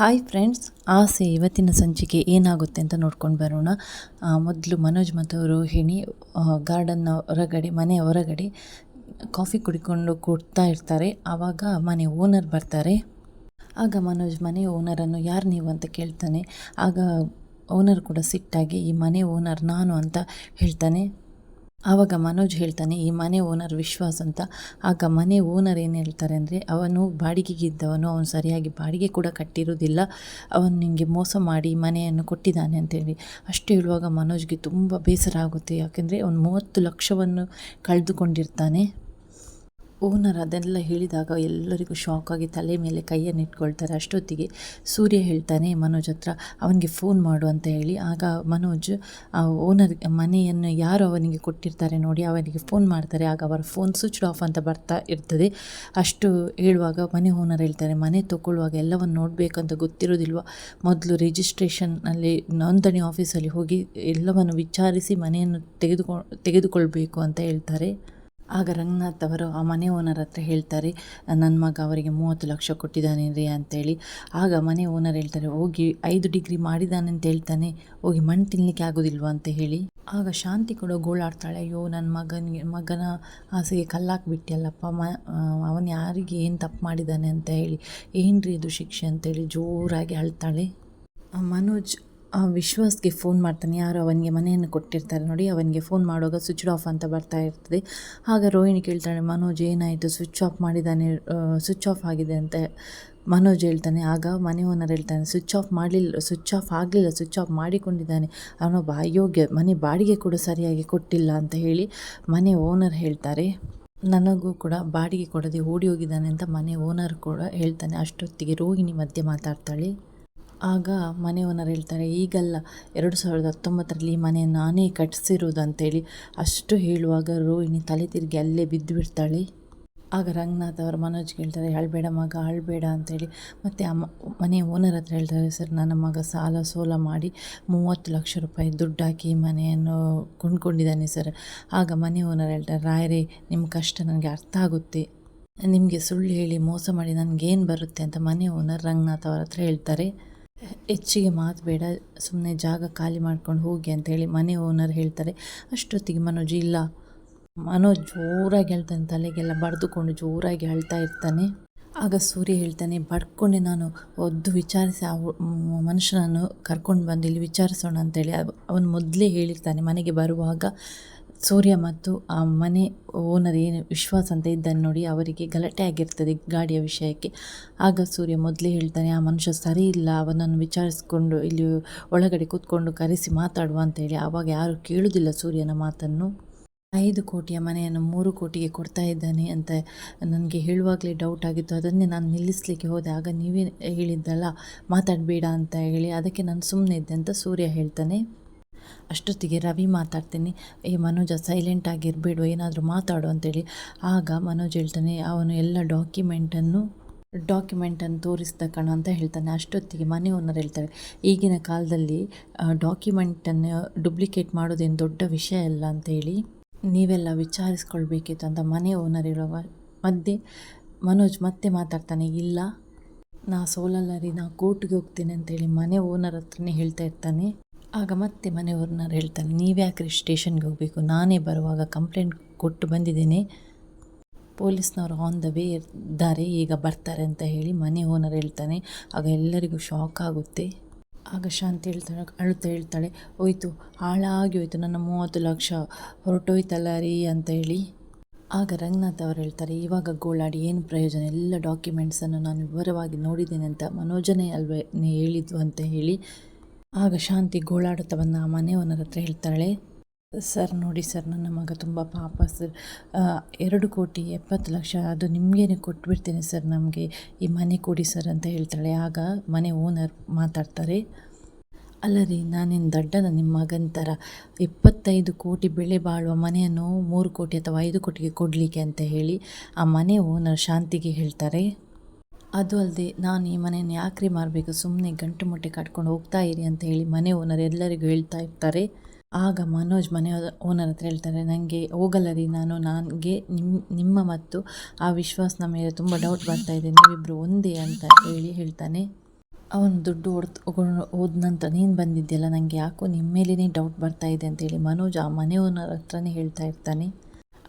Hi friends ಆಸೆ ಇವತ್ತಿನ ಸಂಚಿಕೆ ಏನಾಗುತ್ತೆ ಅಂತ ನೋಡ್ಕೊಂಡು ಬರೋಣ. ಮೊದಲು ಮನೋಜ್ ಮತ್ತು ರೋಹಿಣಿ ಗಾರ್ಡನ್ನ ಹೊರಗಡೆ ಮನೆಯ ಹೊರಗಡೆ ಕಾಫಿ ಕುಡಿಕೊಂಡು ಕೊಡ್ತಾ ಇರ್ತಾರೆ. ಆವಾಗ ಮನೆ ಓನರ್ ಬರ್ತಾರೆ. ಆಗ ಮನೋಜ್ ಮನೆ ಓನರನ್ನು ಯಾರು ನೀವು ಅಂತ ಕೇಳ್ತಾನೆ. ಆಗ ಓನರ್ ಕೂಡ ಸಿಟ್ಟಾಗಿ, ಈ ಮನೆ ಓನರ್ ನಾನು ಅಂತ ಹೇಳ್ತಾನೆ. ಆವಾಗ ಮನೋಜ್ ಹೇಳ್ತಾನೆ, ಈ ಮನೆ ಓನರ್ ವಿಶ್ವಾಸ್ ಅಂತ. ಆಗ ಮನೆ ಓನರ್ ಏನು ಹೇಳ್ತಾರೆ ಅಂದರೆ, ಅವನು ಬಾಡಿಗೆಗಿದ್ದವನು ಅವನು ಸರಿಯಾಗಿ ಬಾಡಿಗೆ ಕೂಡ ಕಟ್ಟಿರೋದಿಲ್ಲ ಅವನು ನಿಮಗೆ ಮೋಸ ಮಾಡಿ ಮನೆಯನ್ನು ಕೊಟ್ಟಿದ್ದಾನೆ ಅಂತೇಳಿ ಅಷ್ಟು ಹೇಳುವಾಗ ಮನೋಜ್ಗೆ ತುಂಬ ಬೇಸರ ಆಗುತ್ತೆ. ಯಾಕೆಂದರೆ ಅವನು ಮೂವತ್ತು ಲಕ್ಷವನ್ನು ಕಳೆದುಕೊಂಡಿರ್ತಾನೆ. ಓನರ್ ಅದೆಲ್ಲ ಹೇಳಿದಾಗ ಎಲ್ಲರಿಗೂ ಶಾಕ್ ಆಗಿ ತಲೆ ಮೇಲೆ ಕೈಯನ್ನು ಇಟ್ಕೊಳ್ತಾರೆ. ಅಷ್ಟೊತ್ತಿಗೆ ಸೂರ್ಯ ಹೇಳ್ತಾನೆ, ಮನೋಜ್ ಹತ್ರ ಅವನಿಗೆ ಫೋನ್ ಮಾಡು ಅಂತ ಹೇಳಿ. ಆಗ ಮನೋಜ್, ಆ ಓನರ್ ಮನೆಯನ್ನು ಯಾರು ಅವನಿಗೆ ಕೊಟ್ಟಿರ್ತಾರೆ ನೋಡಿ, ಅವನಿಗೆ ಫೋನ್ ಮಾಡ್ತಾರೆ. ಆಗ ಅವರ ಫೋನ್ ಸ್ವಿಚ್ ಆಫ್ ಅಂತ ಬರ್ತಾ ಇರ್ತದೆ. ಅಷ್ಟು ಹೇಳುವಾಗ ಮನೆ ಓನರ್ ಹೇಳ್ತಾರೆ, ಮನೆ ತಗೊಳ್ಳುವಾಗ ಎಲ್ಲವನ್ನು ನೋಡಬೇಕಂತ ಗೊತ್ತಿರೋದಿಲ್ವ? ಮೊದಲು ರಿಜಿಸ್ಟ್ರೇಷನ್ನಲ್ಲಿ ನೋಂದಣಿ ಆಫೀಸಲ್ಲಿ ಹೋಗಿ ಎಲ್ಲವನ್ನು ವಿಚಾರಿಸಿ ಮನೆಯನ್ನು ತೆಗೆದುಕೊ, ತೆಗೆದುಕೊಳ್ಬೇಕು ಅಂತ ಹೇಳ್ತಾರೆ. ಆಗ ರಂಗನಾಥ್ ಅವರು ಆ ಮನೆ ಓನರ್ ಹತ್ರ ಹೇಳ್ತಾರೆ ನನ್ನ ಮಗ ಅವರಿಗೆ ಮೂವತ್ತು ಲಕ್ಷ ಕೊಟ್ಟಿದ್ದಾನೆ ರೀ ಅಂತೇಳಿ. ಆಗ ಮನೆ ಓನರ್ ಹೇಳ್ತಾರೆ, ಹೋಗಿ ಐದು ಡಿಗ್ರಿ ಮಾಡಿದ್ದಾನೆ ಅಂತ ಹೇಳ್ತಾನೆ, ಹೋಗಿ ಮಣ್ಣು ತಿನ್ನಲಿಕ್ಕೆ ಆಗೋದಿಲ್ವ ಅಂತ ಹೇಳಿ. ಆಗ ಶಾಂತಿ ಕೂಡ ಗೋಳಾಡ್ತಾಳೆ, ಅಯ್ಯೋ ನನ್ನ ಮಗನಿಗೆ, ಮಗನ ಆಸೆಗೆ ಕಲ್ಲಾಕ್ಬಿಟ್ಟಿಯಲ್ಲಪ್ಪ ಮ ಅವನು ಯಾರಿಗೆ ಏನು ತಪ್ಪು ಮಾಡಿದ್ದಾನೆ ಅಂತ ಹೇಳಿ ಏನು ರೀ ಇದು ಶಿಕ್ಷೆ ಅಂತೇಳಿ ಜೋರಾಗಿ ಅಳ್ತಾಳೆ. ಮನೋಜ್ ವಿಶ್ವಾಸ್ಗೆ ಫೋನ್ ಮಾಡ್ತಾನೆ. ಯಾರು ಅವನಿಗೆ ಮನೆಯನ್ನು ಕೊಟ್ಟಿರ್ತಾರೆ ನೋಡಿ, ಅವನಿಗೆ ಫೋನ್ ಮಾಡುವಾಗ ಸ್ವಿಚ್ ಆಫ್ ಅಂತ ಬರ್ತಾ ಇರ್ತದೆ. ಆಗ ರೋಹಿಣಿ ಕೇಳ್ತಾಳೆ, ಮನೋಜ್, ಏನಾಯಿತು? ಸ್ವಿಚ್ ಆಫ್ ಮಾಡಿದ್ದಾನೆ ಸ್ವಿಚ್ ಆಫ್ ಆಗಿದೆ ಅಂತ ಮನೋಜ್ ಹೇಳ್ತಾನೆ. ಆಗ ಮನೆ ಓನರ್ ಹೇಳ್ತಾನೆ ಸ್ವಿಚ್ ಆಫ್ ಮಾಡಲಿಲ್ಲ ಸ್ವಿಚ್ ಆಫ್ ಆಗಲಿಲ್ಲ ಸ್ವಿಚ್ ಆಫ್ ಮಾಡಿಕೊಂಡಿದ್ದಾನೆ. ಅವನೊಬ್ಬ ಅಯೋಗ್ಯ ಮನೆ ಬಾಡಿಗೆ ಕೂಡ ಸರಿಯಾಗಿ ಕೊಟ್ಟಿಲ್ಲ ಅಂತ ಹೇಳಿ ಮನೆ ಓನರ್ ಹೇಳ್ತಾರೆ. ನನಗೂ ಕೂಡ ಬಾಡಿಗೆ ಕೊಡದೆ ಓಡಿ ಹೋಗಿದ್ದಾನೆ ಅಂತ ಮನೆ ಓನರ್ ಕೂಡ ಹೇಳ್ತಾನೆ. ಅಷ್ಟೊತ್ತಿಗೆ ರೋಹಿಣಿ ಮಧ್ಯೆ ಮಾತಾಡ್ತಾಳೆ. ಆಗ ಮನೆ ಓನರ್ ಹೇಳ್ತಾರೆ, ಈಗಲ್ಲ ಎರಡು ಸಾವಿರದ ಹತ್ತೊಂಬತ್ತರಲ್ಲಿ ಮನೆ ನಾನೇ ಕಟ್ಟಿಸಿರೋದು ಅಂತೇಳಿ ಅಷ್ಟು ಹೇಳುವಾಗ ರೋಹಿಣಿ ತಲೆ ತಿರುಗಿ ಅಲ್ಲೇ ಬಿದ್ದು ಬಿಡ್ತಾಳೆ ಆಗ ರಂಗನಾಥ್ ಅವರು ಮನೋಜ್ ಹೇಳ್ತಾರೆ ಅಳ್ಬೇಡ ಮಗ ಅಳ್ಬೇಡ ಅಂತೇಳಿ. ಮತ್ತು ಆ ಮನೆ ಓನರ್ ಹತ್ರ ಹೇಳ್ತಾರೆ, ಸರ್, ನನ್ನ ಮಗ ಸಾಲ ಸೋಲ ಮಾಡಿ ಮೂವತ್ತು ಲಕ್ಷ ರೂಪಾಯಿ ದುಡ್ಡು ಹಾಕಿ ಮನೆಯನ್ನು ಕೊಂಡ್ಕೊಂಡಿದ್ದಾನೆ ಸರ್. ಆಗ ಮನೆ ಓನರ್ ಹೇಳ್ತಾರೆ ರಾಯರೇ ನಿಮ್ಮ ಕಷ್ಟ ನನಗೆ ಅರ್ಥ ಆಗುತ್ತೆ. ನಿಮಗೆ ಸುಳ್ಳು ಹೇಳಿ ಮೋಸ ಮಾಡಿ ನನಗೇನು ಬರುತ್ತೆ? ಅಂತ ಮನೆ ಓನರ್ ರಂಗನಾಥ್ ಅವರ ಹತ್ರ ಹೇಳ್ತಾರೆ. ಹೆಚ್ಚಿಗೆ ಮಾತು ಬೇಡ ಸುಮ್ಮನೆ ಜಾಗ ಖಾಲಿ ಮಾಡ್ಕೊಂಡು ಹೋಗಿ ಅಂತ ಹೇಳಿ ಮನೆ ಓನರ್ ಹೇಳ್ತಾರೆ. ಅಷ್ಟೊತ್ತಿಗೆ ಮನೋಜ್, ಇಲ್ಲ. ಮನೋಜ್ ಜೋರಾಗಿ ಹೇಳ್ತಾನೆ ತಲೆಗೆಲ್ಲ ಬಡ್ದುಕೊಂಡು ಜೋರಾಗಿ ಅಳ್ತಾ ಇರ್ತಾನೆ. ಆಗ ಸೂರ್ಯ ಹೇಳ್ತಾನೆ ಬಡ್ಕೊಂಡೆ ನಾನು, ಒದ್ದು ವಿಚಾರಿಸಿ, ಆ ಮನುಷ್ಯನನ್ನು ಕರ್ಕೊಂಡು ಬಂದು ಇಲ್ಲಿ ವಿಚಾರಿಸೋಣ ಅಂತೇಳಿ ಅವನು ಮೊದಲೇ ಹೇಳಿರ್ತಾನೆ ಮನೆಗೆ ಬರುವಾಗ ಸೂರ್ಯ ಮತ್ತು ಆ ಮನೆ ಓನರ್ ಏನು ವಿಶ್ವಾಸ ಅಂತ ಇದ್ದನ್ನು ನೋಡಿ ಅವರಿಗೆ ಗಲಾಟೆ ಆಗಿರ್ತದೆ ಗಾಡಿಯ ವಿಷಯಕ್ಕೆ. ಆಗ ಸೂರ್ಯ ಮೊದಲೇ ಹೇಳ್ತಾನೆ, ಆ ಮನುಷ್ಯ ಸರಿ ಇಲ್ಲ, ಅವನನ್ನು ವಿಚಾರಿಸಿಕೊಂಡು ಇಲ್ಲಿ ಒಳಗಡೆ ಕೂತ್ಕೊಂಡು ಕರೆಸಿ ಮಾತಾಡುವ ಅಂತ ಹೇಳಿ. ಆವಾಗ ಯಾರು ಕೇಳುವುದಿಲ್ಲ ಸೂರ್ಯನ ಮಾತನ್ನು. ಐದು ಕೋಟಿಯ ಮನೆಯನ್ನು ಮೂರು ಕೋಟಿಗೆ ಕೊಡ್ತಾ ಇದ್ದಾನೆ ಅಂತ ನನಗೆ ಹೇಳುವಾಗಲೇ ಡೌಟ್ ಆಗಿತ್ತು. ಅದನ್ನೇ ನಾನು ನಿಲ್ಲಿಸಲಿಕ್ಕೆ ಹೋದೆ. ಆಗ ನೀವೇ ಹೇಳಿದ್ದಲ್ಲ, ಮಾತಾಡಬೇಡ ಅಂತ ಹೇಳಿ. ಅದಕ್ಕೆ ನಾನು ಸುಮ್ಮನೆ ಇದ್ದೆ ಅಂತ ಸೂರ್ಯ ಹೇಳ್ತಾನೆ. ಅಷ್ಟೊತ್ತಿಗೆ ರವಿ ಮಾತಾಡ್ತೀನಿ, ಏ ಮನೋಜ ಸೈಲೆಂಟ್ ಆಗಿರಬೇಡು ಏನಾದರೂ ಮಾತಾಡು ಅಂತೇಳಿ. ಆಗ ಮನೋಜ್ ಹೇಳ್ತಾನೆ, ಅವನು ಎಲ್ಲ ಡಾಕ್ಯುಮೆಂಟನ್ನು ಡಾಕ್ಯುಮೆಂಟನ್ನು ತೋರಿಸ್ದ ಕಣ ಅಂತ ಹೇಳ್ತಾನೆ. ಅಷ್ಟೊತ್ತಿಗೆ ಮನೆ ಓನರ್ ಹೇಳ್ತಾರೆ, ಈಗಿನ ಕಾಲದಲ್ಲಿ ಡಾಕ್ಯುಮೆಂಟನ್ನು ಡುಪ್ಲಿಕೇಟ್ ಮಾಡೋದೇನು ದೊಡ್ಡ ವಿಷಯ ಅಲ್ಲ ಅಂತೇಳಿ. ನೀವೆಲ್ಲ ವಿಚಾರಿಸ್ಕೊಳ್ಬೇಕಿತ್ತು ಅಂತ ಮನೆ ಓನರ್ ಹೇಳುವ ಮಧ್ಯೆ ಮನೋಜ್ ಮತ್ತೆ ಮಾತಾಡ್ತಾನೆ, ಇಲ್ಲ, ನಾ ಸೋಲಲ್ಲ ರೀ, ನಾ ಕೋರ್ಟ್ಗೆ ಹೋಗ್ತೀನಿ ಅಂತೇಳಿ ಮನೆ ಓನರ್ ಹತ್ರನೇ ಹೇಳ್ತಾ ಇರ್ತಾನೆ. ಆಗ ಮತ್ತೆ ಮನೆಯವ್ರನ್ನ ಹೇಳ್ತಾನೆ ನೀವ್ಯಾಕ್ರಿ ಸ್ಟೇಷನ್ಗೆ ಹೋಗಬೇಕು? ನಾನೇ ಬರುವಾಗ ಕಂಪ್ಲೇಂಟ್ ಕೊಟ್ಟು ಬಂದಿದ್ದೇನೆ. ಪೊಲೀಸ್ನವರು ಆನ್ ದ ವೇ ಇದ್ದಾರೆ, ಈಗ ಬರ್ತಾರೆ ಅಂತ ಹೇಳಿ ಮನೆ ಓನರ್ ಹೇಳ್ತಾನೆ. ಆಗ ಎಲ್ಲರಿಗೂ ಶಾಕ್ ಆಗುತ್ತೆ. ಆಗ ಶಾಂತಿ ಹೇಳ್ತಾಳೆ, ಅಳುತ್ತಾ ಹೇಳ್ತಾಳೆ, ಹೋಯ್ತು, ಹಾಳಾಗಿ ಹೋಯ್ತು, ನನ್ನ ಮೂವತ್ತು ಲಕ್ಷ ಹೊರಟೋಯ್ತಲ್ಲ ರೀ ಅಂತ ಹೇಳಿ. ಆಗ ರಂಗನಾಥ್ ಅವರು ಹೇಳ್ತಾರೆ, ಇವಾಗ ಗೋಳಾಡಿ, ಏನು ಪ್ರಯೋಜನ? ಎಲ್ಲ ಡಾಕ್ಯುಮೆಂಟ್ಸನ್ನು ನಾನು ವಿವರವಾಗಿ ನೋಡಿದ್ದೇನೆ ಅಂತ ಮನೋಜನೇ ಅಲ್ವೇ ಹೇಳಿದ್ವು ಅಂತ ಹೇಳಿ. ಆಗ ಶಾಂತಿ ಗೋಳಾಡುತ್ತಾ ಬಂದ ಆ ಮನೆಯವನರ ಹತ್ರ ಹೇಳ್ತಾಳೆ. ಸರ್, ನೋಡಿ ಸರ್, ನನ್ನ ಮಗ ತುಂಬ ಪಾಪ ಸರ್. ಎರಡು ಕೋಟಿ ಎಪ್ಪತ್ತು ಲಕ್ಷ, ಅದು ನಿಮಗೇನೆ ಕೊಟ್ಬಿಡ್ತೇನೆ ಸರ್ ನಮಗೆ. ಈ ಮನೆ ಕೊಡಿ ಸರ್ ಅಂತ ಹೇಳ್ತಾಳೆ. ಆಗ ಮನೆ ಓನರ್ ಮಾತಾಡ್ತಾರೆ. ಅಲ್ಲ ರೀ ನಾನೇನು ದಡ್ಡನ ನಿಮ್ಮ ಮಗನ ಥರ? ಇಪ್ಪತ್ತೈದು ಕೋಟಿ ಬೆಲೆ ಬಾಳುವ ಮನೆಯನ್ನು ಮೂರು ಕೋಟಿ ಅಥವಾ ಐದು ಕೋಟಿಗೆ ಕೊಡಲಿಕ್ಕೆ ಅಂತ ಹೇಳಿ ಆ ಮನೆ ಓನರ್ ಶಾಂತಿಗೆ ಹೇಳ್ತಾರೆ. ಅದು ಅಲ್ಲದೆ ನಾನು ಈ ಮನೆಯನ್ನು ಯಾಕ್ರಿ ಮಾರಬೇಕು? ಸುಮ್ಮನೆ ಗಂಟು ಮೊಟ್ಟೆ ಕಟ್ಕೊಂಡು ಹೋಗ್ತಾ ಇರಿ ಅಂತ ಹೇಳಿ ಮನೆ ಓನರ್ ಎಲ್ಲರಿಗೂ ಹೇಳ್ತಾ ಇರ್ತಾರೆ. ಆಗ ಮನೋಜ್ ಮನೆ ಓನರ್ ಹತ್ರ ಹೇಳ್ತಾರೆ ನನಗೆ ಹೋಗಲ್ಲ ರೀ ನಾನು, ನನಗೆ ನಿಮ್ಮ ನಿಮ್ಮ ಮತ್ತು ಆ ವಿಶ್ವಾಸನ ಮೇಲೆ ತುಂಬ ಡೌಟ್ ಬರ್ತಾ ಇದೆ ನೀವಿಬ್ಬರು ಒಂದೇ ಅಂತ ಹೇಳಿ ಹೇಳ್ತಾನೆ. ಅವನು ದುಡ್ಡು ಹೊಡ್ದು ಹೋದ ನಂತರ ನೀನು ಬಂದಿದ್ದೆಲ್ಲ ನನಗೆ ಯಾಕೋ ನಿಮ್ಮ ಮೇಲೇ ಡೌಟ್ ಬರ್ತಾ ಇದೆ ಅಂತೇಳಿ ಮನೋಜ್ ಆ ಮನೆ ಓನರ್ ಹತ್ರನೇ ಹೇಳ್ತಾ ಇರ್ತಾನೆ.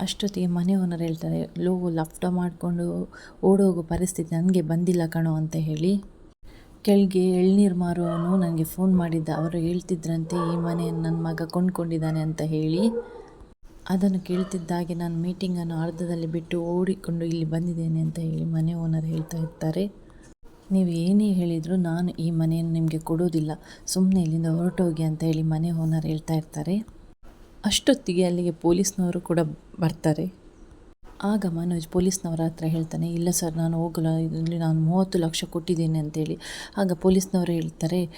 ಅಷ್ಟೊತ್ತಿಗೆ ಮನೆ ಓನರ್ ಹೇಳ್ತಾರೆ, ಲೋ, ಲಫ್ಟ ಮಾಡಿಕೊಂಡು ಓಡೋಗೋ ಪರಿಸ್ಥಿತಿ ನನಗೆ ಬಂದಿಲ್ಲ ಕಣೋ ಅಂತ ಹೇಳಿ. ಕೆಳಗೆ ಎಳ್ನೀರು ಮಾರುವವನು ನನಗೆ ಫೋನ್ ಮಾಡಿದ್ದ, ಅವರು ಹೇಳ್ತಿದ್ರಂತೆ, ಈ ಮನೆಯನ್ನು ನನ್ನ ಮಗ ಕೊಂಡ್ಕೊಂಡಿದ್ದಾನೆ ಅಂತ ಹೇಳಿ. ಅದನ್ನು ಕೇಳ್ತಿದ್ದಾಗೆ ನಾನು ಮೀಟಿಂಗನ್ನು ಅರ್ಧದಲ್ಲಿ ಬಿಟ್ಟು ಓಡಿಕೊಂಡು ಇಲ್ಲಿ ಬಂದಿದ್ದೇನೆ ಅಂತ ಹೇಳಿ ಮನೆ ಓನರ್ ಹೇಳ್ತಾ ಇರ್ತಾರೆ. ನೀವು ಏನೇ ಹೇಳಿದರೂ ನಾನು ಈ ಮನೆಯನ್ನು ನಿಮಗೆ ಕೊಡೋದಿಲ್ಲ ಸುಮ್ಮನೆ ಇಲ್ಲಿಂದ ಹೊರಟೋಗಿ ಅಂತ ಹೇಳಿ ಮನೆ ಓನರ್ ಹೇಳ್ತಾ ಇರ್ತಾರೆ. ಅಷ್ಟೊತ್ತಿಗೆ ಅಲ್ಲಿಗೆ ಪೊಲೀಸ್ನವರು ಕೂಡ ಬರ್ತಾರೆ. ಆಗ ಮನೋಜ್ ಪೊಲೀಸ್ನವರ ಹತ್ರ ಹೇಳ್ತಾನೆ, ಇಲ್ಲ ಸರ್, ನಾನು ಹೋಗಲ್ಲ, ಇಲ್ಲಿ ನಾನು ಮೂವತ್ತು ಲಕ್ಷ ಕೊಟ್ಟಿದ್ದೇನೆ ಅಂತೇಳಿ ಆಗ ಪೊಲೀಸ್ನವರು ಹೇಳ್ತಾರೆ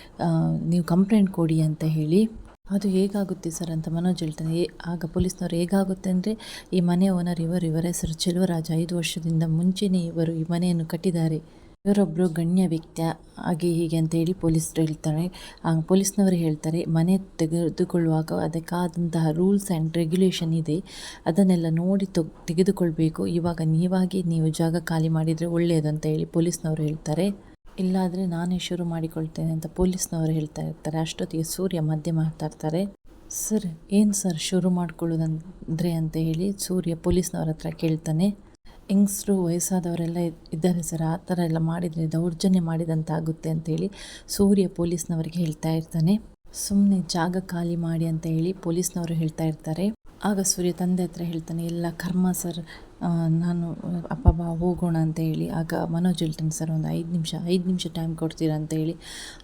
ನೀವು ಕಂಪ್ಲೇಂಟ್ ಕೊಡಿ ಅಂತ ಹೇಳಿ. ಅದು ಹೇಗಾಗುತ್ತೆ ಸರ್ ಅಂತ ಮನೋಜ್ ಹೇಳ್ತಾನೆ. "ಏ- ಆಗ ಪೊಲೀಸ್ನವರು ಹೇಗಾಗುತ್ತೆ ಅಂದರೆ, ಈ ಮನೆ ಓನರ್ ಇವರು, ಇವರ ಹೆಸರು ಚೆಲುವರಾಜ, ಐದು ವರ್ಷದಿಂದ ಮುಂಚೆನೇ ಇವರು ಈ ಮನೆಯನ್ನು ಕಟ್ಟಿದ್ದಾರೆ. ಇವರೊಬ್ಬರು ಗಣ್ಯ ವ್ಯಕ್ತಿ ಹಾಗೆ ಹೀಗೆ ಅಂತ ಹೇಳಿ ಪೊಲೀಸರು ಹೇಳ್ತಾರೆ. ಪೊಲೀಸ್ನವರು ಹೇಳ್ತಾರೆ, ಮನೆ ತೆಗೆದುಕೊಳ್ಳುವಾಗ ಅದಕ್ಕಾದಂತಹ ರೂಲ್ಸ್ ಆ್ಯಂಡ್ ರೆಗ್ಯುಲೇಷನ್ ಇದೆ. ಅದನ್ನೆಲ್ಲ ನೋಡಿ ತೊ, ತೆಗೆದುಕೊಳ್ಬೇಕು. ಇವಾಗ ನೀವಾಗಿ ನೀವು ಜಾಗ ಖಾಲಿ ಮಾಡಿದರೆ ಒಳ್ಳೆಯದು ಅಂತ ಹೇಳಿ ಪೊಲೀಸ್ನವರು ಹೇಳ್ತಾರೆ. ಇಲ್ಲಾದರೆ ನಾನೇ ಶುರು ಮಾಡಿಕೊಳ್ತೇನೆ ಅಂತ ಪೊಲೀಸ್ನವರು ಹೇಳ್ತಾ ಇರ್ತಾರೆ. ಅಷ್ಟೊತ್ತಿಗೆ ಸೂರ್ಯ ಮಧ್ಯೆ ಮಾತಾಡ್ತಾರೆ ಸರ್, ಏನು ಸರ್ ಶುರು ಮಾಡ್ಕೊಳ್ಳೋದಂದ್ರೆ ಅಂತ ಹೇಳಿ ಸೂರ್ಯ ಪೊಲೀಸ್ನವ್ರ ಹತ್ರ ಕೇಳ್ತಾನೆ. ಹೆಂಗಸರು ವಯಸ್ಸಾದವರೆಲ್ಲ ಇದ್- ಇದ್ದಾರೆ ಸರ್, ಆ ಥರ ಎಲ್ಲ ಮಾಡಿದರೆ ದೌರ್ಜನ್ಯ ಮಾಡಿದಂತಾಗುತ್ತೆ ಅಂತೇಳಿ ಸೂರ್ಯ ಪೊಲೀಸ್ನವರಿಗೆ ಹೇಳ್ತಾ ಇರ್ತಾನೆ. ಸುಮ್ಮನೆ ಜಾಗ ಖಾಲಿ ಮಾಡಿ ಅಂತ ಹೇಳಿ ಪೊಲೀಸ್ನವರು ಹೇಳ್ತಾ ಇರ್ತಾರೆ. ಆಗ ಸೂರ್ಯ ತಂದೆ ಹತ್ರ ಹೇಳ್ತಾನೆ, ಎಲ್ಲ ಕರ್ಮ ಸರ್ ನಾನು, ಅಪ್ಪ ಬಾ ಹೋಗೋಣ ಅಂತ ಹೇಳಿ. ಆಗ ಮನೋಜ್ ಹೇಳ್ತಾನೆ, ಸರ್, ಒಂದು ಐದು ನಿಮಿಷ ಐದು ನಿಮಿಷ ಟೈಮ್ ಕೊಡ್ತೀರಾ ಅಂತ ಹೇಳಿ.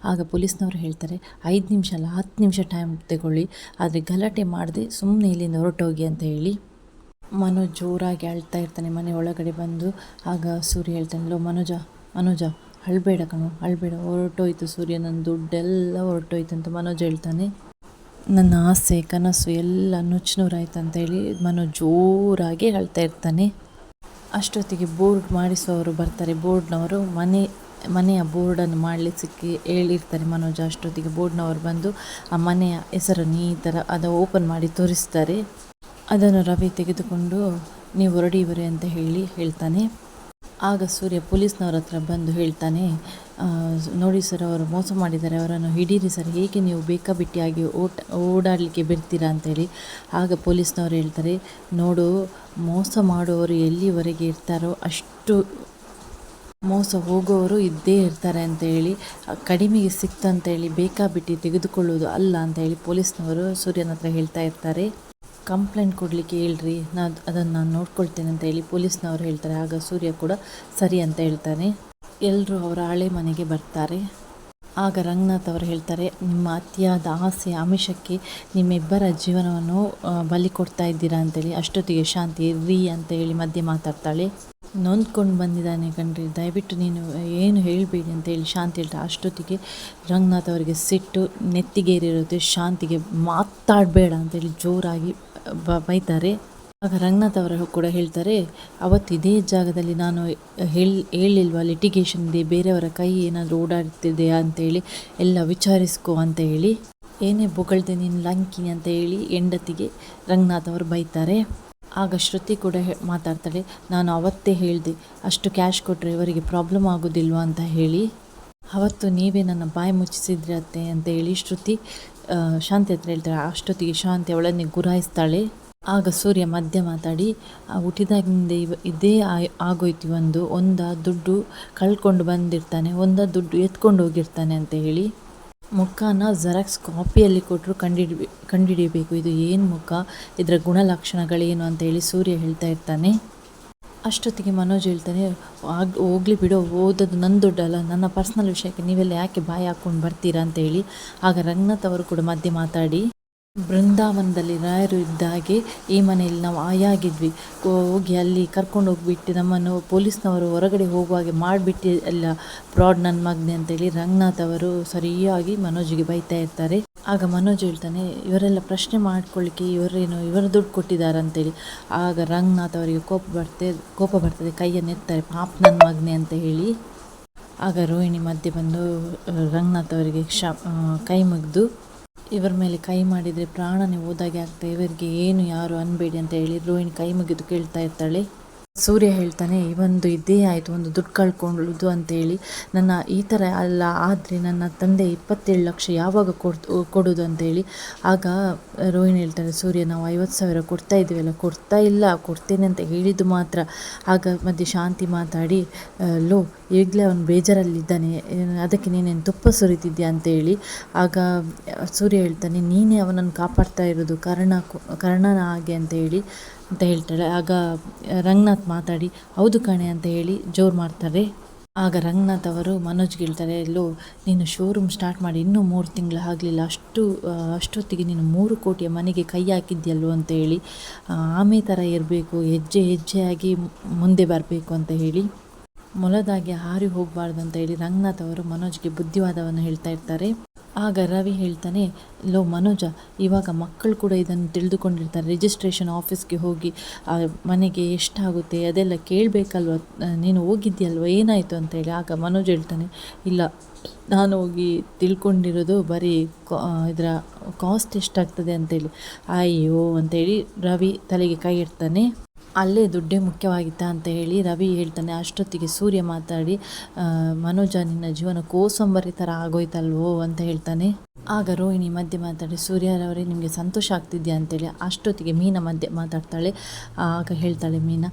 ಆಗ ಪೊಲೀಸ್ನವರು ಹೇಳ್ತಾರೆ, ಐದು ನಿಮಿಷ ಅಲ್ಲ, ಹತ್ತು ನಿಮಿಷ ಟೈಮ್ ತಗೊಳ್ಳಿ. ಆದರೆ ಗಲಾಟೆ ಮಾಡದೆ ಸುಮ್ಮನೆ ಇಲ್ಲಿಂದ ಹೊರಟೋಗಿ ಅಂತ ಹೇಳಿ. ಮನೋಜ್ ಜೋರಾಗಿ ಅಳ್ತಾ ಇರ್ತಾನೆ, ಮನೆ ಒಳಗಡೆ ಬಂದು ಆಗ ಸೂರ್ಯ ಹೇಳ್ತಾನೆ, ಲೋ, ಮನೋಜ ಮನೋಜ, ಅಳ್ಬೇಡ ಕಣೋ, ಅಳ್ಬೇಡ, ಹೊರಟೋಯ್ತು ಸೂರ್ಯ ನನ್ನ ದುಡ್ಡೆಲ್ಲ ಹೊರಟೋಯ್ತು ಅಂತ ಮನೋಜ್ ಹೇಳ್ತಾನೆ. ನನ್ನ ಆಸೆ, ಕನಸು ಎಲ್ಲ ನುಚ್ಚುನೂರಾಯ್ತು ಅಂತ ಹೇಳಿ ಮನೋಜ್ ಜೋರಾಗಿ ಅಳ್ತಾ ಇರ್ತಾನೆ. ಅಷ್ಟೊತ್ತಿಗೆ ಬೋರ್ಡ್ ಮಾಡಿಸುವವರು ಬರ್ತಾರೆ, ಬೋರ್ಡ್ನವರು ಮನೆ, ಮನೆಯ ಬೋರ್ಡನ್ನು ಮಾಡಲಿಕ್ಕೆ ಹೇಳಿರ್ತಾರೆ ಮನೋಜ. ಅಷ್ಟೊತ್ತಿಗೆ ಬೋರ್ಡ್ನವರು ಬಂದು ಆ ಮನೆಯ ಹೆಸರನ್ನು ಈ ಥರ ಅದು ಓಪನ್ ಮಾಡಿ ತೋರಿಸ್ತಾರೆ. ಅದನ್ನು ರವಿ ತೆಗೆದುಕೊಂಡು, ನೀವು ಹೊರಡಿವರೆ ಅಂತ ಹೇಳಿ ಹೇಳ್ತಾನೆ. ಆಗ ಸೂರ್ಯ ಪೊಲೀಸ್ನವ್ರ ಹತ್ರ ಬಂದು ಹೇಳ್ತಾನೆ ನೋಡಿ ಸರ್, ಅವರು ಮೋಸ ಮಾಡಿದ್ದಾರೆ. ಅವರನ್ನು ಹಿಡೀರಿ ಸರ್. ಹೇಗೆ ನೀವು ಬೇಕಾಬಿಟ್ಟಿಯಾಗಿ ಓಟ, ಓಡಾಡಲಿಕ್ಕೆ ಬಿಡ್ತೀರಾ ಅಂತೇಳಿ ಆಗ ಪೊಲೀಸ್ನವರು ಹೇಳ್ತಾರೆ, ನೋಡು, ಮೋಸ ಮಾಡುವವರು ಎಲ್ಲಿವರೆಗೆ ಇರ್ತಾರೋ ಅಷ್ಟು ಮೋಸ ಹೋಗೋರು ಇದ್ದೇ ಇರ್ತಾರೆ ಅಂತ ಹೇಳಿ, ಕಡಿಮೆಗೆ ಸಿಕ್ತಂತೇಳಿ ಬೇಕಾಬಿಟ್ಟು ತೆಗೆದುಕೊಳ್ಳುವುದು ಅಲ್ಲ ಅಂತ ಹೇಳಿ ಪೊಲೀಸ್ನವರು ಸೂರ್ಯನ ಹತ್ರ ಹೇಳ್ತಾ ಇರ್ತಾರೆ. ಕಂಪ್ಲೇಂಟ್ ಕೊಡಲಿಕ್ಕೆ ಹೇಳ್ರಿ. ನಾನು ಅದನ್ನು ನಾನು ನೋಡ್ಕೊಳ್ತೇನೆ ಅಂತ ಹೇಳಿ ಪೊಲೀಸ್ನವರು ಹೇಳ್ತಾರೆ. ಆಗ ಸೂರ್ಯ ಕೂಡ ಸರಿ ಅಂತ ಹೇಳ್ತಾನೆ. ಎಲ್ಲರೂ ಅವರ ಹಳೆ ಮನೆಗೆ ಬರ್ತಾರೆ. ಆಗ ರಂಗನಾಥ್ ಅವರು ಹೇಳ್ತಾರೆ, ನಿಮ್ಮ ಅತಿಯಾದ ಆಸೆ ಆಮಿಷಕ್ಕೆ ನಿಮ್ಮಿಬ್ಬರ ಜೀವನವನ್ನು ಬಲಿ ಕೊಡ್ತಾ ಇದ್ದೀರಾ ಅಂತೇಳಿ ಅಷ್ಟೊತ್ತಿಗೆ ಶಾಂತಿ ರೀ ಅಂತ ಹೇಳಿ ಮಧ್ಯೆ ಮಾತಾಡ್ತಾಳೆ. ನೊಂದ್ಕೊಂಡು ಬಂದಿದ್ದಾನೆ ಕಣ್ರಿ. ದಯವಿಟ್ಟು ನೀನು ಏನು ಹೇಳಬೇಡಿ ಅಂತ ಹೇಳಿ ಶಾಂತಿ ಹೇಳ್ತಾರೆ ಅಷ್ಟೊತ್ತಿಗೆ ರಂಗನಾಥ್ ಅವರಿಗೆ ಸಿಟ್ಟು, ನೆತ್ತಿಗೇರಿರುತ್ತೆ. ಶಾಂತಿಗೆ ಮಾತಾಡಬೇಡ ಅಂತೇಳಿ ಜೋರಾಗಿ ಬೈತಾರೆ. ಆಗ ರಂಗನಾಥ್ ಅವರು ಕೂಡ ಹೇಳ್ತಾರೆ, ಅವತ್ತು ಇದೇ ಜಾಗದಲ್ಲಿ ನಾನು ಹೇಳಿ, ಹೇಳಿಲ್ವಾ ಲಿಟಿಗೇಷನ್ ಇದೆ, ಬೇರೆಯವರ ಕೈ ಏನಾದರೂ ಓಡಾಡ್ತಿದೆಯಾ ಅಂತೇಳಿ ಎಲ್ಲ ವಿಚಾರಿಸ್ಕೋ ಅಂತ ಹೇಳಿ, ಏನೇ ಬೊಗಳ್ದೆ ನೀನು ಲಂಕಿನಿ ಅಂತ ಹೇಳಿ ಹೆಂಡತಿಗೆ ರಂಗನಾಥ್ ಅವರು ಬೈತಾರೆ. ಆಗ ಶ್ರುತಿ ಕೂಡ ಮಾತಾಡ್ತಾಳೆ, ನಾನು ಅವತ್ತೇ ಹೇಳಿದೆ, ಅಷ್ಟು ಕ್ಯಾಶ್ ಕೊಟ್ಟರೆ ಇವರಿಗೆ ಪ್ರಾಬ್ಲಮ್ ಆಗೋದಿಲ್ವಾ? ಅಂತ ಹೇಳಿ, ಅವತ್ತು ನೀವೇ ನನ್ನ ಬಾಯಿ ಮುಚ್ಚಿಸಿದ್ರಿ ಅತ್ತೆ, ಅಂತ ಹೇಳಿ ಶ್ರುತಿ ಶಾಂತಿ ಹತ್ರ ಹೇಳ್ತಾಳೆ ಅಷ್ಟೊತ್ತಿಗೆ ಶಾಂತಿ ಅವಳನ್ನೇ ಗುರಾಯಿಸ್ತಾಳೆ. ಆಗ ಸೂರ್ಯ ಮಧ್ಯ ಮಾತಾಡಿ, ಆ ಹುಟ್ಟಿದಾಗಿನಿಂದ ಇವ, ಇದೇ ಆಗೋಯ್ತು ಒಂದು, ಒಂದ ದುಡ್ಡು ಕಳ್ಕೊಂಡು ಬಂದಿರ್ತಾನೆ, ಒಂದ ದುಡ್ಡು ಎತ್ಕೊಂಡು ಹೋಗಿರ್ತಾನೆ ಅಂತ ಹೇಳಿ. ಮುಖನ ಜೆರಾಕ್ಸ್ ಕಾಪಿಯಲ್ಲಿ ಕೊಟ್ಟರು ಕಂಡಿಡಿ ಕಂಡಿಡಿಯಬೇಕು ಇದು ಏನು ಮುಖ, ಇದರ ಗುಣಲಕ್ಷಣಗಳೇನು ಅಂತ ಹೇಳಿ ಸೂರ್ಯ ಹೇಳ್ತಾ ಇರ್ತಾನೆ. ಅಷ್ಟೊತ್ತಿಗೆ ಮನೋಜ್ ಹೇಳ್ತಾನೆ, ಆಗ, ಹೋಗ್ಲಿ ಬಿಡೋ, ಓದೋದು ನನ್ನ ದುಡ್ಡಲ್ಲ, ನನ್ನ ಪರ್ಸ್ನಲ್ ವಿಷಯಕ್ಕೆ ನೀವೆಲ್ಲ ಯಾಕೆ ಬಾಯಿ ಹಾಕ್ಕೊಂಡು ಬರ್ತೀರಾ? ಅಂತ ಹೇಳಿ, ಆಗ ರಂಗನಾಥ್ ಅವರು ಕೂಡ ಮಧ್ಯೆ ಮಾತಾಡಿ ಬೃಂದಾವನದಲ್ಲಿ ರಾಯರು ಇದ್ದ ಹಾಗೆ ಈ ಮನೆಯಲ್ಲಿ ನಾವು ಆಯಾಗಿದ್ವಿ. ಹೋಗಿ ಅಲ್ಲಿ ಕರ್ಕೊಂಡು ಹೋಗ್ಬಿಟ್ಟು ನಮ್ಮನ್ನು ಪೊಲೀಸ್ನವರು ಹೊರಗಡೆ ಹೋಗುವಾಗೆ ಮಾಡಿಬಿಟ್ಟು ಎಲ್ಲ ಫ್ರಾಡ್ ನನ್ನ ಮಗ್ನೆ ಅಂತೇಳಿ ರಂಗನಾಥ್ ಅವರು ಸರಿಯಾಗಿ ಮನೋಜಿಗೆ ಬೈತಾ ಇರ್ತಾರೆ. ಆಗ ಮನೋಜ್ ಹೇಳ್ತಾನೆ, ಇವರೆಲ್ಲ ಪ್ರಶ್ನೆ ಮಾಡ್ಕೊಳ್ಳಿಕ್ಕೆ ಇವರೇನು ಇವರ ದುಡ್ಡು ಕೊಟ್ಟಿದ್ದಾರೆ ಅಂತೇಳಿ ಆಗ ರಂಗನಾಥ್ ಅವರಿಗೆ ಕೋಪ ಬರ್ತದೆ ಕೋಪ ಬರ್ತದೆ, ಕೈಯನ್ನು ಎತ್ತಾರೆ, ಪಾಪ ನನ್ನ ಮಗ್ನೆ ಅಂತ ಹೇಳಿ. ಆಗ ರೋಹಿಣಿ ಮಧ್ಯೆ ಬಂದು ರಂಗನಾಥ್ ಅವರಿಗೆ ಕ್ಷ ಕೈ ಮುಗಿದು ಇವರ ಮೇಲೆ ಕೈ ಮಾಡಿದರೆ ಪ್ರಾಣನೇ ಹೋದಾಗೆ ಆಗ್ತಾ ಇವರಿಗೆ ಏನು ಯಾರು ಅನ್ಬೇಡಿ ಅಂತ ಹೇಳಿ ರೋಹಿಣಿ ಕೈ ಮುಗಿದು ಕೇಳ್ತಾ ಇರ್ತಾಳೆ. ಸೂರ್ಯ ಹೇಳ್ತಾನೆ ಒಂದು ಇದೇ ಆಯಿತು, ಒಂದು ದುಡ್ಡು ಕಳ್ಕೊಳ್ಳೋದು ಅಂತೇಳಿ. ನನ್ನ ಈ ಥರ ಅಲ್ಲ, ಆದರೆ ನನ್ನ ತಂದೆ ಇಪ್ಪತ್ತೇಳು ಲಕ್ಷ ಯಾವಾಗ ಕೊಡ್ತು ಕೊಡೋದು ಅಂತೇಳಿ. ಆಗ ರೋಹಿಣಿ ಹೇಳ್ತಾನೆ, ಸೂರ್ಯ, ನಾವು ಐವತ್ತು ಸಾವಿರ ಕೊಡ್ತಾ ಇದ್ದೀವಲ್ಲ, ಕೊಡ್ತಾ ಇಲ್ಲ, ಕೊಡ್ತೇನೆ ಅಂತ ಹೇಳಿದ್ದು ಮಾತ್ರ. ಆಗ ಮಧ್ಯೆ ಶಾಂತಿ ಮಾತಾಡಿ ಲೋ, ಈಗಲೇ ಅವನು ಬೇಜಾರಲ್ಲಿದ್ದಾನೆ, ಅದಕ್ಕೆ ನೀನೇನು ತುಪ್ಪ ಸುರಿತಿದ್ಯಾ ಅಂತೇಳಿ. ಆಗ ಸೂರ್ಯ ಹೇಳ್ತಾನೆ, ನೀನೇ ಅವನನ್ನು ಕಾಪಾಡ್ತಾ ಇರೋದು ಕರ್ಣ, ಕರ್ಣನ ಹಾಗೆ ಅಂತ ಹೇಳಿ ಅಂತ ಹೇಳ್ತಾಳೆ. ಆಗ ರಂಗನಾಥ್ ಮಾತಾಡಿ, ಹೌದು ಕಣೆ ಅಂತ ಹೇಳಿ ಜೋರು ಮಾಡ್ತಾರೆ. ಆಗ ರಂಗನಾಥ್ ಅವರು ಮನೋಜ್ಗೆ ಹೇಳ್ತಾರೆ ಎಲ್ಲೋ ನೀನು ಶೋರೂಮ್ ಸ್ಟಾರ್ಟ್ ಮಾಡಿ ಇನ್ನೂ ಮೂರು ತಿಂಗಳು ಆಗಲಿಲ್ಲ. ಅಷ್ಟು ಅಷ್ಟೊತ್ತಿಗೆ ನೀನು ಮೂರು ಕೋಟಿಯ ಮನೆಗೆ ಕೈ ಹಾಕಿದ್ಯಲ್ವ ಅಂತ ಹೇಳಿ ಆಮೆ ಥರ ಇರಬೇಕು, ಹೆಜ್ಜೆ ಹೆಜ್ಜೆಯಾಗಿ ಮುಂದೆ ಬರಬೇಕು ಅಂತ ಹೇಳಿ ಮೊಲದಾಗಿ ಹಾರಿ ಹೋಗಬಾರ್ದು ಅಂತ ಹೇಳಿ ರಂಗನಾಥ್ ಅವರು ಮನೋಜ್ಗೆ ಬುದ್ಧಿವಾದವನ್ನು ಹೇಳ್ತಾ ಇರ್ತಾರೆ. ಆಗ ರವಿ ಹೇಳ್ತಾನೆ, ಲೋ ಮನೋಜ, ಇವಾಗ ಮಕ್ಕಳು ಕೂಡ ಇದನ್ನು ತಿಳಿದುಕೊಂಡಿರ್ತಾರೆ. ರಿಜಿಸ್ಟ್ರೇಷನ್ ಆಫೀಸ್ಗೆ ಹೋಗಿ ಮನೆಗೆ ಎಷ್ಟಾಗುತ್ತೆ ಅದೆಲ್ಲ ಕೇಳಬೇಕಲ್ವ? ನೀನು ಹೋಗಿದ್ಯಲ್ವ ಏನಾಯಿತು ಅಂತ ಹೇಳಿ ಆಗ ಮನೋಜ್ ಹೇಳ್ತಾನೆ, ಇಲ್ಲ, ನಾನು ಹೋಗಿ ತಿಳ್ಕೊಂಡಿರೋದು ಬರೀ ಇದರ ಕಾಸ್ಟ್ ಎಷ್ಟಾಗ್ತದೆ ಅಂತೇಳಿ ಅಯ್ಯೋ ಅಂತೇಳಿ ರವಿ ತಲೆಗೆ ಕೈ ಇಡ್ತಾನೆ ಅಲ್ಲೇ ದುಡ್ಡೇ ಮುಖ್ಯವಾಗಿತ್ತಾ ಅಂತ ಹೇಳಿ ರವಿ ಹೇಳ್ತಾನೆ, ಅಷ್ಟೊತ್ತಿಗೆ ಸೂರ್ಯ ಮಾತಾಡಿ ಮನೋಜ ನಿನ್ನ ಜೀವನ ಕೋಸಂಬರಿ ಥರ ಆಗೋಯ್ತಲ್ವೋ ಅಂತ ಹೇಳ್ತಾನೆ. ಆಗ ರೋಹಿಣಿ ಮಧ್ಯೆ ಮಾತಾಡಿ ಸೂರ್ಯರವರೇ ನಿಮಗೆ ಸಂತೋಷ ಆಗ್ತಿದ್ಯಾ ಅಂತೇಳಿ. ಅಷ್ಟೊತ್ತಿಗೆ ಮೀನಾ ಮಧ್ಯೆ ಮಾತಾಡ್ತಾಳೆ. ಆಗ ಹೇಳ್ತಾಳೆ ಮೀನಾ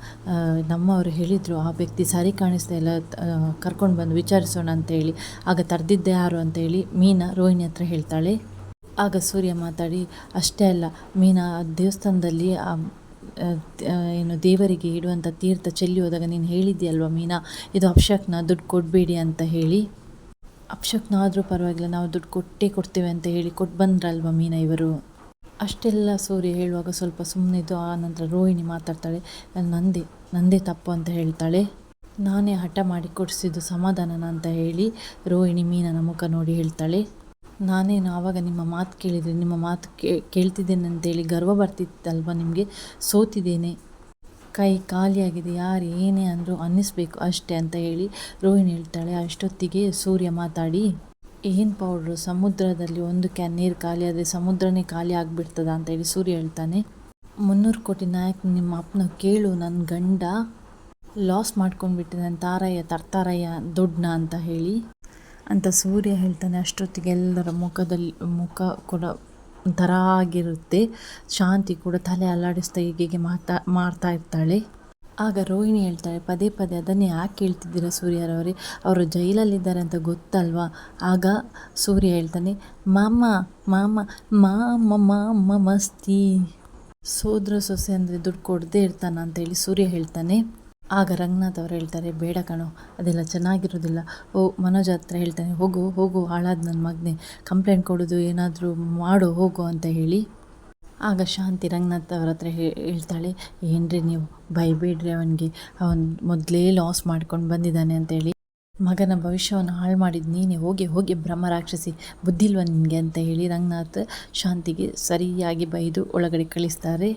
ನಮ್ಮವರು ಹೇಳಿದರು, ಆ ವ್ಯಕ್ತಿ ಸರಿ ಕಾಣಿಸ್ತಾ ಇಲ್ಲ ಕರ್ಕೊಂಡು ಬಂದು ವಿಚಾರಿಸೋಣ ಅಂತೇಳಿ ಆಗ ತರ್ದಿದ್ದೆ ಯಾರು ಅಂತೇಳಿ ಮೀನಾ ರೋಹಿಣಿ ಹತ್ರ ಹೇಳ್ತಾಳೆ. ಆಗ ಸೂರ್ಯ ಮಾತಾಡಿ, ಅಷ್ಟೇ ಅಲ್ಲ, ಮೀನಾ ದೇವಸ್ಥಾನದಲ್ಲಿ ಏನು ದೇವರಿಗೆ ಇಡುವಂಥ ತೀರ್ಥ ಚೆಲ್ಲಿ ಹೋದಾಗ ನೀನು ಹೇಳಿದ್ಯಲ್ವ ಮೀನಾ? ಇದು ಅಪ್ಶಕ್ನ ದುಡ್ಡು ಕೊಡಬೇಡಿ ಅಂತ ಹೇಳಿ. ಅಪ್ಶಕ್ನ ಆದರೂ ಪರವಾಗಿಲ್ಲ, ನಾವು ದುಡ್ಡು ಕೊಟ್ಟೇ ಕೊಡ್ತೇವೆ ಅಂತ ಹೇಳಿ ಕೊಟ್ಟು ಬಂದ್ರಲ್ವ ಮೀನಾ ಇವರು? ಅಷ್ಟೆಲ್ಲ ಸೂರ್ಯ ಹೇಳುವಾಗ ಸ್ವಲ್ಪ ಸುಮ್ಮನಿದ್ದು ಆ ನಂತರ ರೋಹಿಣಿ ಮಾತಾಡ್ತಾಳೆ ನಂದೇ ನಂದೇ ತಪ್ಪು ಅಂತ ಹೇಳ್ತಾಳೆ. ನಾನೇ ಹಠ ಮಾಡಿ ಕೊಡಿಸಿದ್ದು ಸಮಾಧಾನನ ಅಂತ ಹೇಳಿ ರೋಹಿಣಿ ಮೀನನ ಮುಖ ನೋಡಿ ಹೇಳ್ತಾಳೆ. ನಾನೇನು ಆವಾಗ ನಿಮ್ಮ ಮಾತು ಕೇಳಿದರೆ, ನಿಮ್ಮ ಮಾತು ಕೇಳ್ತಿದ್ದೇನೆ ಅಂತೇಳಿ ಗರ್ವ ಬರ್ತಿತ್ತಲ್ವ ನಿಮಗೆ? ಸೋತಿದ್ದೇನೆ. ಕೈ ಖಾಲಿಯಾಗಿದೆ, ಯಾರು ಏನೇ ಅಂದರೂ ಅನ್ನಿಸ್ಬೇಕು ಅಷ್ಟೇ ಅಂತ ಹೇಳಿ ರೋಹಿಣಿ ಹೇಳ್ತಾಳೆ, ಅಷ್ಟೊತ್ತಿಗೆ ಸೂರ್ಯ ಮಾತಾಡಿ, ಏನು ಪೌಡ್ರು ಸಮುದ್ರದಲ್ಲಿ ಒಂದು ಕ್ಯಾನ್ ನೀರು ಖಾಲಿ ಆದರೆ ಸಮುದ್ರನೇ ಖಾಲಿ ಆಗಿಬಿಡ್ತದ? ಅಂತ ಹೇಳಿ ಸೂರ್ಯ ಹೇಳ್ತಾನೆ, ಮುನ್ನೂರು ಕೋಟಿ ನಾಯಕ್ ನಿಮ್ಮ ಅಪ್ಪನ ಕೇಳು ನನ್ನ ಗಂಡ ಲಾಸ್ ಮಾಡ್ಕೊಂಡ್ಬಿಟ್ಟೆ ನನ್ನ ತಾರಯ್ಯ, ತರ್ತಾರಯ್ಯ ದೊಡ್ಡನ ಅಂತ ಹೇಳಿ. ಅಂತ ಸೂರ್ಯ ಹೇಳ್ತಾನೆ ಅಷ್ಟೊತ್ತಿಗೆ ಎಲ್ಲರ ಮುಖದಲ್ಲಿ, ಮುಖ ಕೂಡ ಒಂಥರ ಆಗಿರುತ್ತೆ. ಶಾಂತಿ ಕೂಡ ತಲೆ ಅಲ್ಲಾಡಿಸ್ತಾ ಹೀಗೆ ಮಾತಾ ಮಾಡ್ತಾ ಇರ್ತಾಳೆ. ಆಗ ರೋಹಿಣಿ ಹೇಳ್ತಾಳೆ, ಪದೇ ಪದೇ ಅದನ್ನೇ ಯಾಕೆ ಕೇಳ್ತಿದ್ದೀರಾ ಸೂರ್ಯರವರೇ? ಅವರು ಜೈಲಲ್ಲಿದ್ದಾರೆ ಅಂತ ಗೊತ್ತಲ್ವಾ? ಆಗ ಸೂರ್ಯ ಹೇಳ್ತಾನೆ, ಮಾಮ ಮಾಮ ಮಾಮ ಮಾಮ, ಮಸ್ತಿ. ಸೋದ್ರ ಸೊಸೆ ಅಂದರೆ ದುಡ್ಡು ಕೊಡದೇ ಇರ್ತಾನ ಅಂತೇಳಿ ಸೂರ್ಯ ಹೇಳ್ತಾನೆ. ಆಗ ರಂಗನಾಥ್ ಅವರು ಹೇಳ್ತಾರೆ, ಬೇಡ ಕಣೋ, ಅದೆಲ್ಲ ಚೆನ್ನಾಗಿರೋದಿಲ್ಲ. ಓ, ಮನೋಜ್ ಹತ್ರ ಹೇಳ್ತಾನೆ, ಹೋಗು ಹೋಗು, ಹಾಳಾದ ನನ್ನ ಮಗನೇ. ಕಂಪ್ಲೇಂಟ್ ಕೊಡೋದು ಏನಾದರೂ ಮಾಡು, ಹೋಗು ಅಂತ ಹೇಳಿ. ಆಗ ಶಾಂತಿ ರಂಗನಾಥ್ ಅವ್ರ ಹತ್ರ ಹೇಳ್ತಾಳೆ, ಏನ್ರಿ ನೀವು? ಬೈಬೇಡ್ರಿ ಅವನಿಗೆ. ಅವನು ಮೊದಲೇ ಲಾಸ್ ಮಾಡ್ಕೊಂಡು ಬಂದಿದ್ದಾನೆ ಅಂತೇಳಿ ಮಗನ ಭವಿಷ್ಯವನ್ನು ಹಾಳು ಮಾಡಿದ ನೀನೆ, ಹೋಗಿ ಹೋಗಿ ಬ್ರಹ್ಮ ರಾಕ್ಷಸಿ. ಬುದ್ಧಿಲ್ವ ನಿನಗೆ? ಅಂತ ಹೇಳಿ ರಂಗನಾಥ್ ಶಾಂತಿಗೆ ಸರಿಯಾಗಿ ಬೈದು ಒಳಗಡೆ ಕಳಿಸ್ತಾರೆ.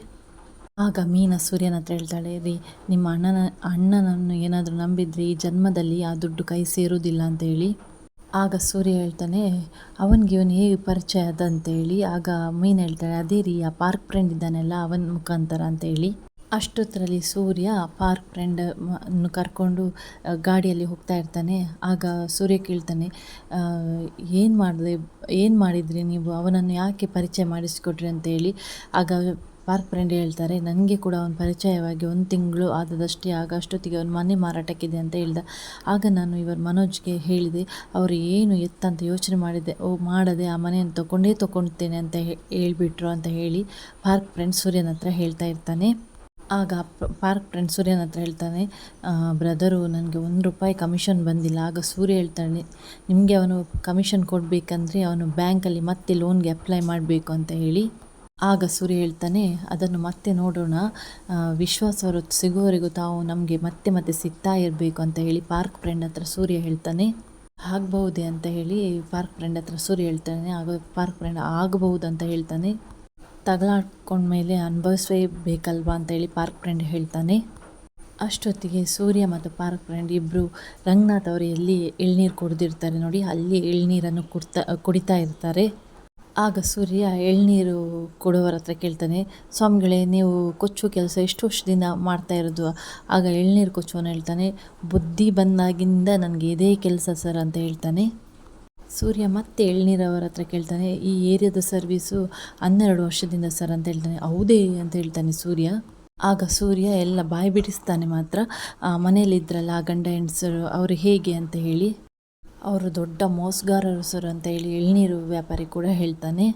ಆಗ ಮೀನಾ ಸೂರ್ಯನ ಹತ್ರ ಹೇಳ್ತಾಳೆ, ರೀ, ನಿಮ್ಮ ಅಣ್ಣನ, ಅಣ್ಣನನ್ನು ಏನಾದರೂ ನಂಬಿದರೆ ಈ ಜನ್ಮದಲ್ಲಿ ಆ ದುಡ್ಡು ಕೈ ಸೇರುವುದಿಲ್ಲ ಅಂತ ಹೇಳಿ. ಆಗ ಸೂರ್ಯ ಹೇಳ್ತಾನೆ, ಅವನಿಗೆ ಇವನು ಹೇಗೆ ಪರಿಚಯ ಅದ ಅಂತೇಳಿ ಆಗ ಮೀನು ಹೇಳ್ತಾಳೆ, ಅದೇ ರೀ, ಆ ಪಾರ್ಕ್ ಫ್ರೆಂಡ್ ಇದ್ದಾನೆಲ್ಲ, ಅವನ ಮುಖಾಂತರ ಅಂತೇಳಿ ಅಷ್ಟೊತ್ತರಲ್ಲಿ ಸೂರ್ಯ ಪಾರ್ಕ್ ಫ್ರೆಂಡ್ ಅನ್ನು ಕರ್ಕೊಂಡು ಗಾಡಿಯಲ್ಲಿ ಹೋಗ್ತಾ ಇರ್ತಾನೆ. ಆಗ ಸೂರ್ಯ ಕೇಳ್ತಾನೆ ಏನು ಮಾಡಿದೆ, ಏನು ಮಾಡಿದ್ರಿ ನೀವು? ಅವನನ್ನು ಯಾಕೆ ಪರಿಚಯ ಮಾಡಿಸಿಕೊಟ್ರಿ ಅಂತ ಹೇಳಿ. ಆಗ ಪಾರ್ಕ್ ಫ್ರೆಂಡ್ ಹೇಳ್ತಾರೆ ನನಗೆ ಕೂಡ ಅವನು ಪರಿಚಯವಾಗಿ ಒಂದು ತಿಂಗಳು ಆದದಷ್ಟೇ ಆಗ ಅಷ್ಟೊತ್ತಿಗೆ ಅವನು ಮನೆ ಮಾರಾಟಕ್ಕಿದೆ ಅಂತ ಹೇಳ್ದ. ಆಗ ನಾನು ಇವರು ಮನೋಜ್ಗೆ ಹೇಳಿದೆ, ಅವರು ಏನು ಎತ್ತಂತ ಯೋಚನೆ ಮಾಡಿದೆ, ಓ, ಮಾಡದೆ ಆ ಮನೆಯನ್ನು ತಗೊಂಡೇ ತಗೊಳ್ತೇನೆ ಅಂತ ಹೇಳಿಬಿಟ್ರು ಅಂತ ಹೇಳಿ ಪಾರ್ಕ್ ಫ್ರೆಂಡ್ ಸೂರ್ಯನ ಹತ್ರ ಹೇಳ್ತಾ ಇರ್ತಾನೆ. ಆಗ ಪಾರ್ಕ್ ಫ್ರೆಂಡ್ ಸೂರ್ಯನ ಹತ್ರ ಹೇಳ್ತಾನೆ ಬ್ರದರು, ನನಗೆ ಒಂದು ರೂಪಾಯಿ ಕಮಿಷನ್ ಬಂದಿಲ್ಲ. ಆಗ ಸೂರ್ಯ ಹೇಳ್ತಾನೆ, ನಿಮಗೆ ಅವನು ಕಮಿಷನ್ ಕೊಡಬೇಕಂದ್ರೆ ಅವನು ಬ್ಯಾಂಕಲ್ಲಿ ಮತ್ತೆ ಲೋನ್ಗೆ ಅಪ್ಲೈ ಮಾಡಬೇಕು ಅಂತ ಹೇಳಿ. ಆಗ ಸೂರ್ಯ ಹೇಳ್ತಾನೆ, ಅದನ್ನು ಮತ್ತೆ ನೋಡೋಣ. ವಿಶ್ವಾಸವರು ಸಿಗೋವರೆಗೂ ತಾವು ನಮಗೆ ಮತ್ತೆ ಮತ್ತೆ ಸಿಗ್ತಾ ಇರಬೇಕು ಅಂತ ಹೇಳಿ ಪಾರ್ಕ್ ಫ್ರೆಂಡ್ ಹತ್ರ ಸೂರ್ಯ ಹೇಳ್ತಾನೆ. ಆಗ್ಬಹುದೇ ಅಂತ ಹೇಳಿ ಪಾರ್ಕ್ ಫ್ರೆಂಡ್ ಹತ್ರ ಸೂರ್ಯ ಹೇಳ್ತಾನೆ. ಆಗ ಪಾರ್ಕ್ ಫ್ರೆಂಡ್ ಆಗಬಹುದು ಅಂತ ಹೇಳ್ತಾನೆ. ತಗಲಾಡ್ಕೊಂಡ್ಮೇಲೆ ಅನುಭವಿಸಬೇಕಲ್ವಾ ಅಂತ ಹೇಳಿ ಪಾರ್ಕ್ ಫ್ರೆಂಡ್ ಹೇಳ್ತಾನೆ. ಅಷ್ಟೊತ್ತಿಗೆ ಸೂರ್ಯ ಮತ್ತು ಪಾರ್ಕ್ ಫ್ರೆಂಡ್ ಇಬ್ಬರು ರಂಗನಾಥ್ ಅವರು ಎಲ್ಲಿ ಎಳ್ನೀರು ಕುಡಿದಿರ್ತಾರೆ ನೋಡಿ, ಅಲ್ಲಿ ಎಳ್ನೀರನ್ನು ಕುಡ್ತಾ, ಕುಡಿತಾ ಇರ್ತಾರೆ. ಆಗ ಸೂರ್ಯ ಎಳ್ನೀರು ಕೊಡೋರ ಹತ್ರ ಕೇಳ್ತಾನೆ, ಸ್ವಾಮಿಗಳೇ, ನೀವು ಕೊಚ್ಚು ಕೆಲಸ ಎಷ್ಟು ವರ್ಷದಿಂದ ಮಾಡ್ತಾ ಇರೋದು? ಆಗ ಎಳ್ನೀರು ಕೊಚ್ಚುವನ ಹೇಳ್ತಾನೆ ಬುದ್ಧಿ ಬಂದಾಗಿಂದ ನನಗೆ ಇದೇ ಕೆಲಸ ಸರ್ ಅಂತ ಹೇಳ್ತಾನೆ. ಸೂರ್ಯ ಮತ್ತೆ ಎಳ್ನೀರವರ ಹತ್ರ ಕೇಳ್ತಾನೆ, ಈ ಏರಿಯಾದ ಸರ್ವೀಸು ಹನ್ನೆರಡು ವರ್ಷದಿಂದ ಸರ್ ಅಂತ ಹೇಳ್ತಾನೆ. ಹೌದೇ ಅಂತ ಹೇಳ್ತಾನೆ ಸೂರ್ಯ. ಆಗ ಸೂರ್ಯ ಎಲ್ಲ ಬಾಯಿ ಬಿಡಿಸ್ತಾನೆ ಮಾತ್ರ ಮನೇಲಿದ್ರಲ್ಲ ಆ ಗಂಡ ಹೆಂಡಸರು, ಅವರು ಹೇಗೆ? ಅಂತ ಹೇಳಿ. ಅವರು ದೊಡ್ಡ ಮೋಸಗಾರರು ಸರ್ ಅಂತ ಹೇಳಿ ಎಳ್ನೀರು ವ್ಯಾಪಾರಿ ಕೂಡ ಹೇಳ್ತಾನೆ.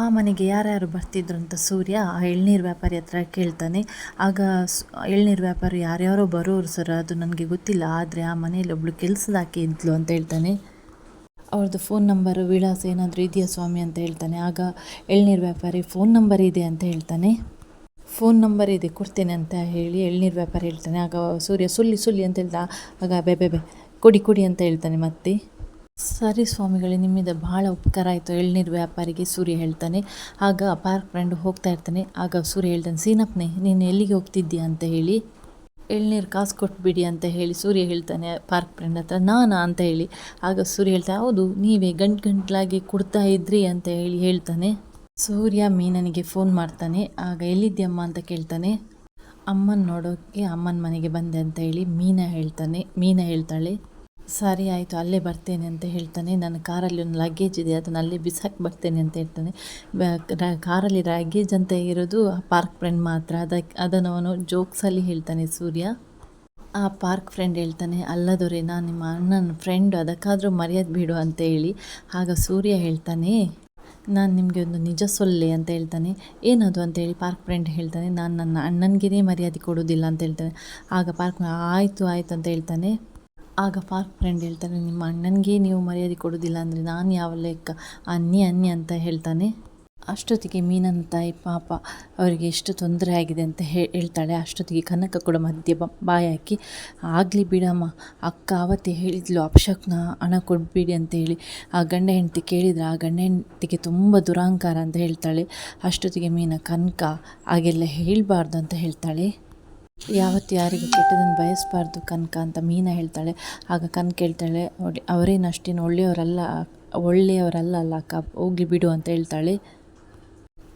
ಆ ಮನೆಗೆ ಯಾರ್ಯಾರು ಬರ್ತಿದ್ರು ಅಂತ ಸೂರ್ಯ ಆ ಎಳ್ನೀರು ವ್ಯಾಪಾರಿ ಹತ್ರ ಕೇಳ್ತಾನೆ. ಆಗ ಎಳ್ನೀರು ವ್ಯಾಪಾರಿ ಯಾರ್ಯಾರೋ ಬರೋರು ಸರ್, ಅದು ನನಗೆ ಗೊತ್ತಿಲ್ಲ, ಆದರೆ ಆ ಮನೆಯಲ್ಲಿ ಒಬ್ಳು ಕೆಲಸದಾಕಿ ಇದ್ಲು ಅಂತ ಹೇಳ್ತಾನೆ. ಅವ್ರದ್ದು ಫೋನ್ ನಂಬರು ವಿಳಾಸ ಏನಾದರೂ ಇದೆಯಾ ಸ್ವಾಮಿ ಅಂತ ಹೇಳ್ತಾನೆ. ಆಗ ಎಳ್ನೀರು ವ್ಯಾಪಾರಿ ಫೋನ್ ನಂಬರ್ ಇದೆ ಅಂತ ಹೇಳ್ತಾನೆ. ಫೋನ್ ನಂಬರ್ ಇದೆ, ಕೊಡ್ತೇನೆ ಅಂತ ಹೇಳಿ ಎಳ್ನೀರು ವ್ಯಾಪಾರಿ ಹೇಳ್ತಾನೆ. ಆಗ ಸೂರ್ಯ, ಸುಳ್ಳಿ ಸುಳ್ಳಿ ಅಂತ ಹೇಳ್ದ ಆಗ, ಬೇ ಬೇ, ಬೆ ಕೊಡಿ ಕೊಡಿ ಅಂತ ಹೇಳ್ತಾನೆ ಮತ್ತೆ. ಸರಿ ಸ್ವಾಮಿಗಳೇ, ನಿಮ್ಮಿಂದ ಭಾಳ ಉಪಕಾರ ಆಯಿತು. ಎಳ್ನೀರು ವ್ಯಾಪಾರಿಗೆ ಸೂರ್ಯ ಹೇಳ್ತಾನೆ. ಆಗ ಪಾರ್ಕ್ ಫ್ರೆಂಡ್ ಹೋಗ್ತಾ ಇರ್ತಾನೆ. ಆಗ ಸೂರ್ಯ ಹೇಳ್ತಾನೆ, ಸೀನಪ್ಪನೇ, ನೀನು ಎಲ್ಲಿಗೆ ಹೋಗ್ತಿದ್ದೀಯ ಅಂತ ಹೇಳಿ? ಎಳ್ನೀರು ಕಾಸು ಕೊಟ್ಬಿಡಿ ಅಂತ ಹೇಳಿ, ಸೂರ್ಯ ಹೇಳ್ತಾನೆ ಪಾರ್ಕ್ ಫ್ರೆಂಡ್ ಹತ್ರ. ನಾನಾ? ಅಂತ ಹೇಳಿ. ಆಗ ಸೂರ್ಯ ಹೇಳ್ತಾನೆ, ಹೌದು, ನೀವೇ ಗಂಟು ಗಂಟ್ಲಾಗಿ ಕೊಡ್ತಾ ಇದ್ರಿ ಅಂತ ಹೇಳಿ, ಹೇಳ್ತಾನೆ. ಸೂರ್ಯ ಮೀನನಿಗೆ ಫೋನ್ ಮಾಡ್ತಾನೆ. ಆಗ ಎಲ್ಲಿದ್ದೀಯಮ್ಮ? ಅಂತ ಕೇಳ್ತಾನೆ. ಅಮ್ಮನ ನೋಡೋಕ್ಕೆ ಅಮ್ಮನ ಮನೆಗೆ ಬಂದೆ, ಅಂತ ಹೇಳಿ ಮೀನಾ ಹೇಳ್ತಾನೆ. ಮೀನಾ ಹೇಳ್ತಾಳೆ. ಸರಿ ಆಯಿತು, ಅಲ್ಲೇ ಬರ್ತೇನೆ ಅಂತ ಹೇಳ್ತಾನೆ. ನನ್ನ ಕಾರಲ್ಲಿ ಒಂದು ಲಗೇಜ್ ಇದೆ, ಅದನ್ನು ಅಲ್ಲೇ ಬಿಸಾಕಿ ಬರ್ತೇನೆ ಅಂತ ಹೇಳ್ತಾನೆ. ಕಾರಲ್ಲಿ ಲಗೇಜ್ ಅಂತ ಇರೋದು ಪಾರ್ಕ್ ಫ್ರೆಂಡ್ ಮಾತ್ರ. ಅದಕ್ಕೆ ಅದನ್ನು ಅವನು ಜೋಕ್ಸಲ್ಲಿ ಹೇಳ್ತಾನೆ ಸೂರ್ಯ. ಆ ಪಾರ್ಕ್ ಫ್ರೆಂಡ್ ಹೇಳ್ತಾನೆ, ಅಲ್ಲದೊರೆ, ನಾನು ನಿಮ್ಮ ಅಣ್ಣನ ಫ್ರೆಂಡ್ ಅದಕ್ಕಾದರೂ ಮರ್ಯಾದೆ ಬಿಡು ಅಂತ ಹೇಳಿ. ಆಗ ಸೂರ್ಯ ಹೇಳ್ತಾನೆ, ನಾನು ನಿಮಗೆ ಒಂದು ನಿಜ ಸೊಲ್ಲೆ ಅಂತ ಹೇಳ್ತಾನೆ. ಏನದು ಅಂತ ಹೇಳಿ ಪಾರ್ಕ್ ಫ್ರೆಂಡ್ ಹೇಳ್ತಾನೆ. ನಾನು ನನ್ನ ಅಣ್ಣನಿಗೇನೇ ಮರ್ಯಾದೆ ಕೊಡೋದಿಲ್ಲ ಅಂತ ಹೇಳ್ತಾನೆ. ಆಗ ಪಾರ್ಕ್ ಆಯಿತು ಆಯಿತು ಅಂತ ಹೇಳ್ತಾನೆ. ಆಗ ಪಾರ್ಕ್ ಫ್ರೆಂಡ್ ಹೇಳ್ತಾನೆ, ನಿಮ್ಮ ಅಣ್ಣನಿಗೆ ನೀವು ಮರ್ಯಾದೆ ಕೊಡೋದಿಲ್ಲ ಅಂದರೆ ನಾನು ಯಾವ ಲೆಕ್ಕ? ಅನ್ನಿ ಅನ್ನಿ ಅಂತ ಹೇಳ್ತಾನೆ. ಅಷ್ಟೊತ್ತಿಗೆ ಮೀನನ ತಾಯಿ ಪಾಪ ಅವರಿಗೆ ಎಷ್ಟು ತೊಂದರೆ ಆಗಿದೆ ಅಂತ ಹೇಳ್ತಾಳೆ. ಅಷ್ಟೊತ್ತಿಗೆ ಕನಕ ಕೂಡ ಮಧ್ಯೆ ಬಾಯಿ ಹಾಕಿ, ಆಗಲಿ ಬಿಡಮ್ಮ, ಅಕ್ಕ ಅವತ್ತೇ ಹೇಳಿದ್ಲು, ಅಪಶಕ್ನ ಹಣ ಕೊಡಬೇಡಿ ಅಂತ ಹೇಳಿ. ಆ ಗಂಡ ಹೆಂಡತಿ ಕೇಳಿದ್ರೆ ಆ ಗಂಡ ಹೆಂಡತಿಗೆ ತುಂಬ ದುರಾಂಕಾರ ಅಂತ ಹೇಳ್ತಾಳೆ. ಅಷ್ಟೊತ್ತಿಗೆ ಮೀನ ಕನಕ ಹಾಗೆಲ್ಲ ಹೇಳಬಾರ್ದು ಅಂತ ಹೇಳ್ತಾಳೆ. ಯಾವತ್ತು ಯಾರಿಗೂ ಕೆಟ್ಟದನ್ನು ಬಯಸಬಾರ್ದು ಕನಕ ಅಂತ ಮೀನ ಹೇಳ್ತಾಳೆ. ಆಗ ಕನಕ ಹೇಳ್ತಾಳೆ "ಒಳ್ಳೆ- ಅವರೇನು ಅಷ್ಟೇನು ಒಳ್ಳೆಯವರಲ್ಲ ಒಳ್ಳೆಯವರಲ್ಲ ಅಲ್ಲ ಅಕ್ಕ ಹೋಗ್ಲಿ ಬಿಡು ಅಂತ ಹೇಳ್ತಾಳೆ.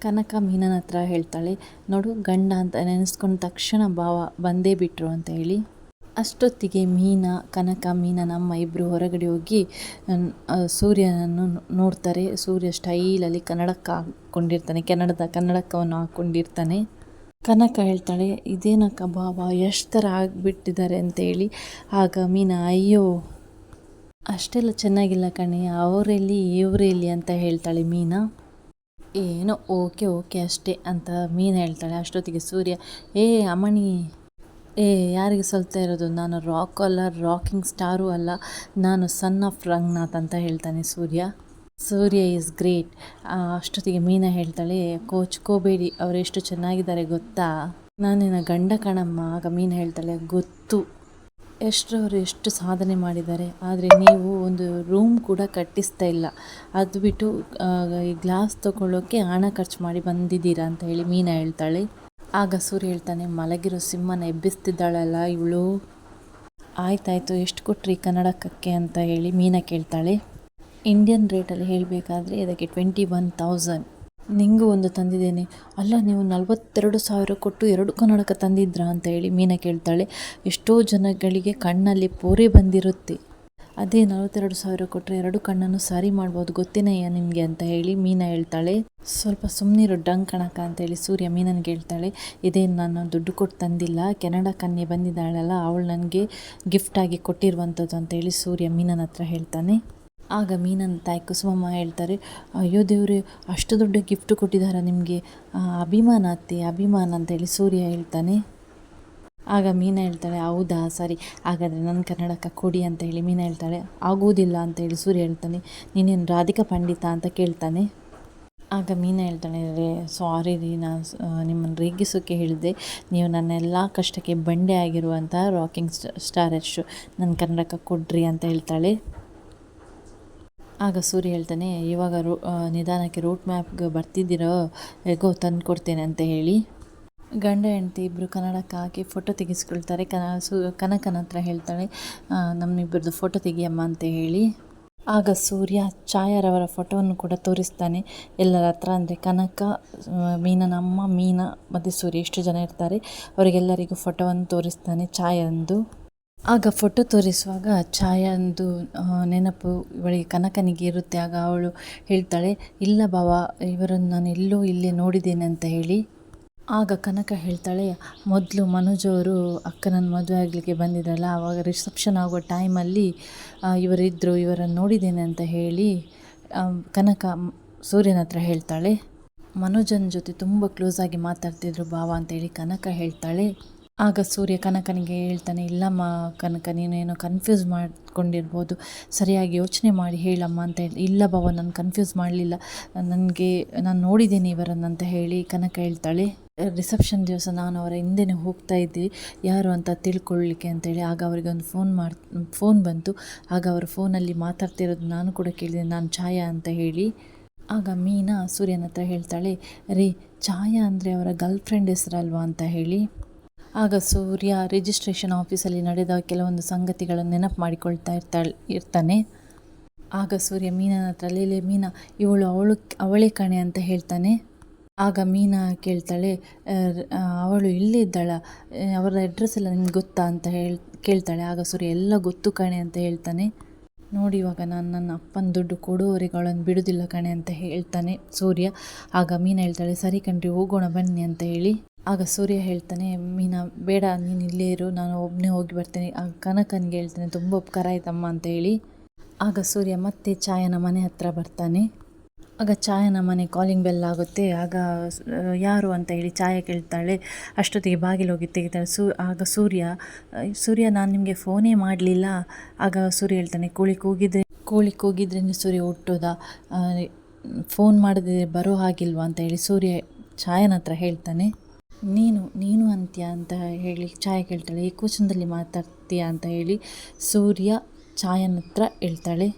ಕನಕ ಮೀನನ ಹತ್ರ ಹೇಳ್ತಾಳೆ, ನೋಡು, ಗಂಡ ಅಂತ ನೆನೆಸ್ಕೊಂಡ ತಕ್ಷಣ ಭಾವ ಬಂದೇ ಬಿಟ್ಟರು ಅಂತ ಹೇಳಿ. ಅಷ್ಟೊತ್ತಿಗೆ ಮೀನ, ಕನಕ, ಮೀನ ನಮ್ಮ ಇಬ್ಬರು ಹೊರಗಡೆ ಹೋಗಿ ಸೂರ್ಯನನ್ನು ನೋಡ್ತಾರೆ. ಸೂರ್ಯ ಸ್ಟೈಲಲ್ಲಿ ಕನ್ನಡಕ್ಕೆ ಹಾಕ್ಕೊಂಡಿರ್ತಾನೆ ಕನ್ನಡದ ಕನ್ನಡಕವನ್ನು ಹಾಕ್ಕೊಂಡಿರ್ತಾನೆ ಕನಕ ಹೇಳ್ತಾಳೆ ಇದೇನಕ್ಕ ಭಾವ ಎಷ್ಟು ಥರ ಆಗಿಬಿಟ್ಟಿದ್ದಾರೆ ಅಂತೇಳಿ. ಆಗ ಮೀನ, ಅಯ್ಯೋ, ಅಷ್ಟೆಲ್ಲ ಚೆನ್ನಾಗಿಲ್ಲ ಕಣೆ, ಅವರೆಲ್ಲಿ, ಇವರೆಲ್ಲಿ ಅಂತ ಹೇಳ್ತಾಳೆ ಮೀನಾ. ಏನೋ, ಓಕೆ ಓಕೆ ಅಷ್ಟೇ ಅಂತ ಮೀನ ಹೇಳ್ತಾಳೆ ಅಷ್ಟೊತ್ತಿಗೆ ಸೂರ್ಯ. ಏ ಅಮಣಿ ಏ, ಯಾರಿಗೆ ಸಲ್ತಾ ಇರೋದು? ನಾನು ರಾಕ್ ಅಲ್ಲ, ರಾಕಿಂಗ್ ಸ್ಟಾರು ಅಲ್ಲ, ನಾನು ಸನ್ ಆಫ್ ರಂಗನಾಥ್ ಅಂತ ಹೇಳ್ತಾನೆ ಸೂರ್ಯ. ಸೂರ್ಯ ಈಸ್ ಗ್ರೇಟ್ ಅಷ್ಟೊತ್ತಿಗೆ ಮೀನಾ ಹೇಳ್ತಾಳೆ ಕೋಚ್ಕೋಬೇಡಿ ಅವರು ಎಷ್ಟು ಚೆನ್ನಾಗಿದ್ದಾರೆ ಗೊತ್ತಾ? ನಾನು ನಿನ್ನ ಗಂಡ ಕಣಮ್ಮ, ಆಗ ಮೀನು ಹೇಳ್ತಾಳೆ, ಗೊತ್ತು. ಎಷ್ಟರವರು ಎಷ್ಟು ಸಾಧನೆ ಮಾಡಿದ್ದಾರೆ, ಆದರೆ ನೀವು ಒಂದು ರೂಮ್ ಕೂಡ ಕಟ್ಟಿಸ್ತಾ ಇಲ್ಲ. ಅದು ಬಿಟ್ಟು ಈ ಗ್ಲಾಸ್ ತೊಗೊಳ್ಳೋಕ್ಕೆ ಹಣ ಖರ್ಚು ಮಾಡಿ ಬಂದಿದ್ದೀರಾ? ಅಂತ ಹೇಳಿ ಮೀನಾ ಹೇಳ್ತಾಳೆ. ಆಗ ಸೂರ್ಯ ಹೇಳ್ತಾನೆ, ಮಲಗಿರೋ ಸಿಂಹನ ಎಬ್ಬಿಸ್ತಿದ್ದಾಳಲ್ಲ ಇವಳು? ಆಯ್ತಾಯ್ತು, ಎಷ್ಟು ಕೊಟ್ರಿ ಕನ್ನಡಕಕ್ಕೆ? ಅಂತ ಹೇಳಿ ಮೀನಾ ಕೇಳ್ತಾಳೆ. ಇಂಡಿಯನ್ ರೇಟಲ್ಲಿ ಹೇಳಬೇಕಾದ್ರೆ ಇದಕ್ಕೆ ಟ್ವೆಂಟಿ ಒನ್ ತೌಸಂಡ್ ನಿಂಗೂ ಒಂದು ತಂದಿದ್ದೇನೆ. ಅಲ್ಲ, ನೀವು ನಲವತ್ತೆರಡು ಸಾವಿರ ಕೊಟ್ಟು ಎರಡು ಕನ್ನಡಕ ತಂದಿದ್ರಾ ಅಂತ ಹೇಳಿ ಮೀನಾ ಕೇಳ್ತಾಳೆ. ಎಷ್ಟೋ ಜನಗಳಿಗೆ ಕಣ್ಣಲ್ಲಿ ಪೋರೆ ಬಂದಿರುತ್ತೆ. ಅದೇ ನಲವತ್ತೆರಡು ಸಾವಿರ ಕೊಟ್ಟರೆ ಎರಡು ಕಣ್ಣನ್ನು ಸರಿ ಮಾಡ್ಬೋದು ಗೊತ್ತೇನಯ್ಯ ನಿಮಗೆ ಅಂತ ಹೇಳಿ ಮೀನಾ ಹೇಳ್ತಾಳೆ. ಸ್ವಲ್ಪ ಸುಮ್ಮನಿರು ಡಂಗ್ ಕಣಕ ಅಂತೇಳಿ ಸೂರ್ಯ ಮೀನನ್ಗೆ ಹೇಳ್ತಾಳೆ. ಇದೇನು ನಾನು ದುಡ್ಡು ಕೊಟ್ಟು ತಂದಿಲ್ಲ. ಕೆನಡಾ ಕನ್ಯೆ ಬಂದಿದ್ದಾಳಲ್ಲ, ಅವಳು ನನಗೆ ಗಿಫ್ಟಾಗಿ ಕೊಟ್ಟಿರುವಂಥದ್ದು ಅಂತೇಳಿ ಸೂರ್ಯ ಮೀನನ ಹತ್ರ ಹೇಳ್ತಾನೆ. ಆಗ ಮೀನನ ತಾಯಿ ಕುಸುಮಮ್ಮ ಹೇಳ್ತಾರೆ, ಅಯ್ಯೋ ದೇವ್ರೆ, ಅಷ್ಟು ದೊಡ್ಡ ಗಿಫ್ಟ್ ಕೊಟ್ಟಿದ್ದಾರೆ ನಿಮಗೆ? ಅಭಿಮಾನ ಅತ್ತೆ, ಅಭಿಮಾನ ಅಂತೇಳಿ ಸೂರ್ಯ ಹೇಳ್ತಾನೆ. ಆಗ ಮೀನ ಹೇಳ್ತಾಳೆ, ಹೌದಾ, ಸರಿ, ಹಾಗಾದರೆ ನನ್ನ ಕನ್ನಡಕ ಕೊಡಿ ಅಂತ ಹೇಳಿ ಮೀನ ಹೇಳ್ತಾಳೆ. ಆಗುವುದಿಲ್ಲ ಅಂತ ಹೇಳಿ ಸೂರ್ಯ ಹೇಳ್ತಾನೆ. ನೀನೇನು ರಾಧಿಕಾ ಪಂಡಿತ ಅಂತ ಕೇಳ್ತಾನೆ. ಆಗ ಮೀನ ಹೇಳ್ತಾಳೆ ರೇ ಸಾರಿ ರೀ, ನಾನು ನಿಮ್ಮನ್ನು ರೇಗಿಸೋಕ್ಕೆ ಹೇಳಿದೆ. ನೀವು ನನ್ನ ಎಲ್ಲ ಕಷ್ಟಕ್ಕೆ ಬಂಡೆ ಆಗಿರುವಂಥ ರಾಕಿಂಗ್ ಸ್ಟಾರ್ ಯಶ್ ನನ್ನ ಕನ್ನಡಕ ಕೊಡ್ರಿ ಅಂತ ಹೇಳ್ತಾಳೆ. ಆಗ ಸೂರ್ಯ ಹೇಳ್ತಾನೆ, ಇವಾಗ ರೂ ನಿಧಾನಕ್ಕೆ ರೂಟ್ ಮ್ಯಾಪ್ಗೆ ಬರ್ತಿದ್ದೀರೋ, ಹೇಗೋ ತಂದು ಕೊಡ್ತೇನೆ ಅಂತ ಹೇಳಿ. ಗಂಡ ಹೆಂಡತಿ ಇಬ್ಬರು ಕನ್ನಡಕ್ಕೆ ಹಾಕಿ ಫೋಟೋ ತೆಗೆಸ್ಕೊಳ್ತಾರೆ. ಕನ, ಸು, ಕನಕನ ಹತ್ರ ಹೇಳ್ತಾಳೆ ನಮ್ಮಿಬ್ಬರದ್ದು ಫೋಟೋ ತೆಗಿಯಮ್ಮ ಅಂತ ಹೇಳಿ. ಆಗ ಸೂರ್ಯ ಛಾಯಾರವರ ಫೋಟೋವನ್ನು ಕೂಡ ತೋರಿಸ್ತಾನೆ. ಎಲ್ಲರ ಹತ್ರ ಅಂದರೆ ಕನಕ ಮೀನನ ಅಮ್ಮ, ಮೀನಾ, ಮತ್ತು ಸೂರ್ಯ ಎಷ್ಟು ಜನ ಇರ್ತಾರೆ. ಅವರಿಗೆಲ್ಲರಿಗೂ ಫೋಟೋವನ್ನು ತೋರಿಸ್ತಾನೆ ಛಾಯಂದು ಆಗ ಫೋಟೋ ತೋರಿಸುವಾಗ ಛಾಯಂದು ನೆನಪು ಇವಳಿಗೆ ಕನಕನಿಗೆ ಇರುತ್ತೆ. ಆಗ ಅವಳು ಹೇಳ್ತಾಳೆ, ಇಲ್ಲ ಬಾವ, ಇವರನ್ನು ನಾನು ಎಲ್ಲೂ ಇಲ್ಲೇ ನೋಡಿದ್ದೇನೆ ಅಂತ ಹೇಳಿ. ಆಗ ಕನಕ ಹೇಳ್ತಾಳೆ, ಮೊದಲು ಮನೋಜವರು ಅವರು ಮದುವೆ ಆಗಲಿಕ್ಕೆ ಬಂದಿದ್ರಲ್ಲ, ಆವಾಗ ರಿಸೆಪ್ಷನ್ ಆಗೋ ಟೈಮಲ್ಲಿ ಇವರಿದ್ದರು ಇವರನ್ನು ನೋಡಿದ್ದೇನೆ ಅಂತ ಹೇಳಿ ಕನಕ ಸೂರ್ಯನ ಹತ್ರ ಹೇಳ್ತಾಳೆ. ಮನೋಜನ ಜೊತೆ ತುಂಬ ಕ್ಲೋಸ್ ಆಗಿ ಮಾತಾಡ್ತಿದ್ರು ಭಾವ ಅಂತೇಳಿ ಕನಕ ಹೇಳ್ತಾಳೆ ಆಗ ಸೂರ್ಯ ಕನಕನಿಗೆ ಹೇಳ್ತಾನೆ, ಇಲ್ಲಮ್ಮ ಕನಕ ನೀನು ಏನೋ ಕನ್ಫ್ಯೂಸ್ ಮಾಡಿಕೊಂಡಿರ್ಬೋದು. ಸರಿಯಾಗಿ ಯೋಚನೆ ಮಾಡಿ ಹೇಳಮ್ಮ ಅಂತ ಹೇಳಿ, ಇಲ್ಲ ಭಾವ, ನಾನು ಕನ್ಫ್ಯೂಸ್ ಮಾಡಲಿಲ್ಲ. ನನಗೆ, ನಾನು ನೋಡಿದ್ದೇನೆ ಇವರನ್ನು ಅಂತ ಹೇಳಿ ಕನಕ ಹೇಳ್ತಾಳೆ. ರಿಸೆಪ್ಷನ್ ದಿವಸ ನಾನು ಅವರ ಹಿಂದೆನೇ ಹೋಗ್ತಾ ಇದ್ದೆ. ಯಾರು ಅಂತ ತಿಳ್ಕೊಳ್ಳಿಕ್ಕೆ ಅಂತೇಳಿ ಆಗ ಅವರಿಗೆ ಒಂದು ಫೋನ್ ಮಾಡಿ ಫೋನ್ ಬಂತು. ಆಗ ಅವರು ಫೋನಲ್ಲಿ ಮಾತಾಡ್ತಿರೋದು ನಾನು ಕೂಡ ಕೇಳಿದೆ, ನಾನು ಛಾಯಾ ಅಂತ ಹೇಳಿ. ಆಗ ಮೀನಾ ಸೂರ್ಯನ ಹತ್ರ ಹೇಳ್ತಾಳೆ, ರೀ, ಛಾಯಾ ಅಂದರೆ ಅವರ ಗರ್ಲ್ ಫ್ರೆಂಡ್ ಹೆಸರಲ್ವಾ? ಅಂತ ಹೇಳಿ. ಆಗ ಸೂರ್ಯ ರಿಜಿಸ್ಟ್ರೇಷನ್ ಆಫೀಸಲ್ಲಿ ನಡೆದ ಕೆಲವೊಂದು ಸಂಗತಿಗಳನ್ನು ನೆನಪು ಮಾಡಿಕೊಳ್ತಾ ಇರ್ತಾಳೆ ಇರ್ತಾನೆ. ಆಗ ಸೂರ್ಯ ಮೀನನ ಹತ್ರ ಲೇಲೆ ಮೀನಾ, ಇವಳು ಅವಳು, ಅವಳೇ ಕಣೆ ಅಂತ ಹೇಳ್ತಾನೆ. ಆಗ ಮೀನಾ ಕೇಳ್ತಾಳೆ ಅವಳು ಇಲ್ಲೇ ಇದ್ದಾಳ ಅವರ ಅಡ್ರೆಸ್ ಎಲ್ಲ ನಿಮ್ಗೆ ಗೊತ್ತಾ ಅಂತ ಹೇಳ್, ಕೇಳ್ತಾಳೆ. ಆಗ ಸೂರ್ಯ, ಎಲ್ಲ ಗೊತ್ತು ಕಣೆ ಅಂತ ಹೇಳ್ತಾನೆ. ನೋಡಿ ಇವಾಗ ನಾನು ನನ್ನ ಅಪ್ಪನ ದುಡ್ಡು ಕೊಡುವವರೆಗೆ ಅವಳನ್ನು ಬಿಡುವುದಿಲ್ಲ ಕಣೆ ಅಂತ ಹೇಳ್ತಾನೆ ಸೂರ್ಯ. ಆಗ ಮೀನಾ ಹೇಳ್ತಾಳೆ, ಸರಿ ಕಣ್ರಿ, ಹೋಗೋಣ ಬನ್ನಿ ಅಂತ ಹೇಳಿ. ಆಗ ಸೂರ್ಯ ಹೇಳ್ತಾನೆ, ಮೀನಾ, ಬೇಡ, ನೀನು ಇಲ್ಲೇ ಇರು, ನಾನು ಒಬ್ಬನೇ ಹೋಗಿ ಬರ್ತೇನೆ. ಆಗ ಕನಕನಿಗೆ ಹೇಳ್ತಾನೆ, ತುಂಬ ಉಪಕಾರ ಆಯ್ತಮ್ಮ ಅಂತ ಹೇಳಿ. ಆಗ ಸೂರ್ಯ ಮತ್ತೆ ಛಾಯನ ಮನೆ ಹತ್ರ ಬರ್ತಾನೆ. ಆಗ ಛಾಯನ ಮನೆ ಕಾಲಿಂಗ್ ಬೆಲ್ ಆಗುತ್ತೆ. ಆಗ ಯಾರು ಅಂತ ಹೇಳಿ ಛಾಯ ಕೇಳ್ತಾಳೆ, ಅಷ್ಟೊತ್ತಿಗೆ ಬಾಗಿಲು ಹೋಗಿ ತೆಗಿತಾಳೆ. ಸೂ, ಆಗ ಸೂರ್ಯ ಸೂರ್ಯ, ನಾನು ನಿಮಗೆ ಫೋನೇ ಮಾಡಲಿಲ್ಲ. ಆಗ ಸೂರ್ಯ ಹೇಳ್ತಾನೆ, ಕೋಳಿ ಕೂಗಿದ್ರೆ ಕೋಳಿ ಕೂಗಿದ್ರೆ ಸೂರ್ಯ ಹುಟ್ಟೋದ? ಫೋನ್ ಮಾಡಿದ್ರೆ ಬರೋ ಹಾಗಿಲ್ವಾ? ಅಂತ ಹೇಳಿ ಸೂರ್ಯ ಛಾಯನ ಹತ್ರ ಹೇಳ್ತಾನೆ. ನೀನು ನೀನು ಅಂತ್ಯ ಅಂತ ಹೇಳಿ, ಛಾಯೆ ಕೇಳ್ತಾಳೆ. ಈ ಕ್ವಶನ್ದಲ್ಲಿ ಮಾತಾಡ್ತೀಯಾ ಅಂತ ಹೇಳಿ ಸೂರ್ಯ ಛಾಯನ ಹತ್ರ ಹೇಳ್ತಾಳೆ.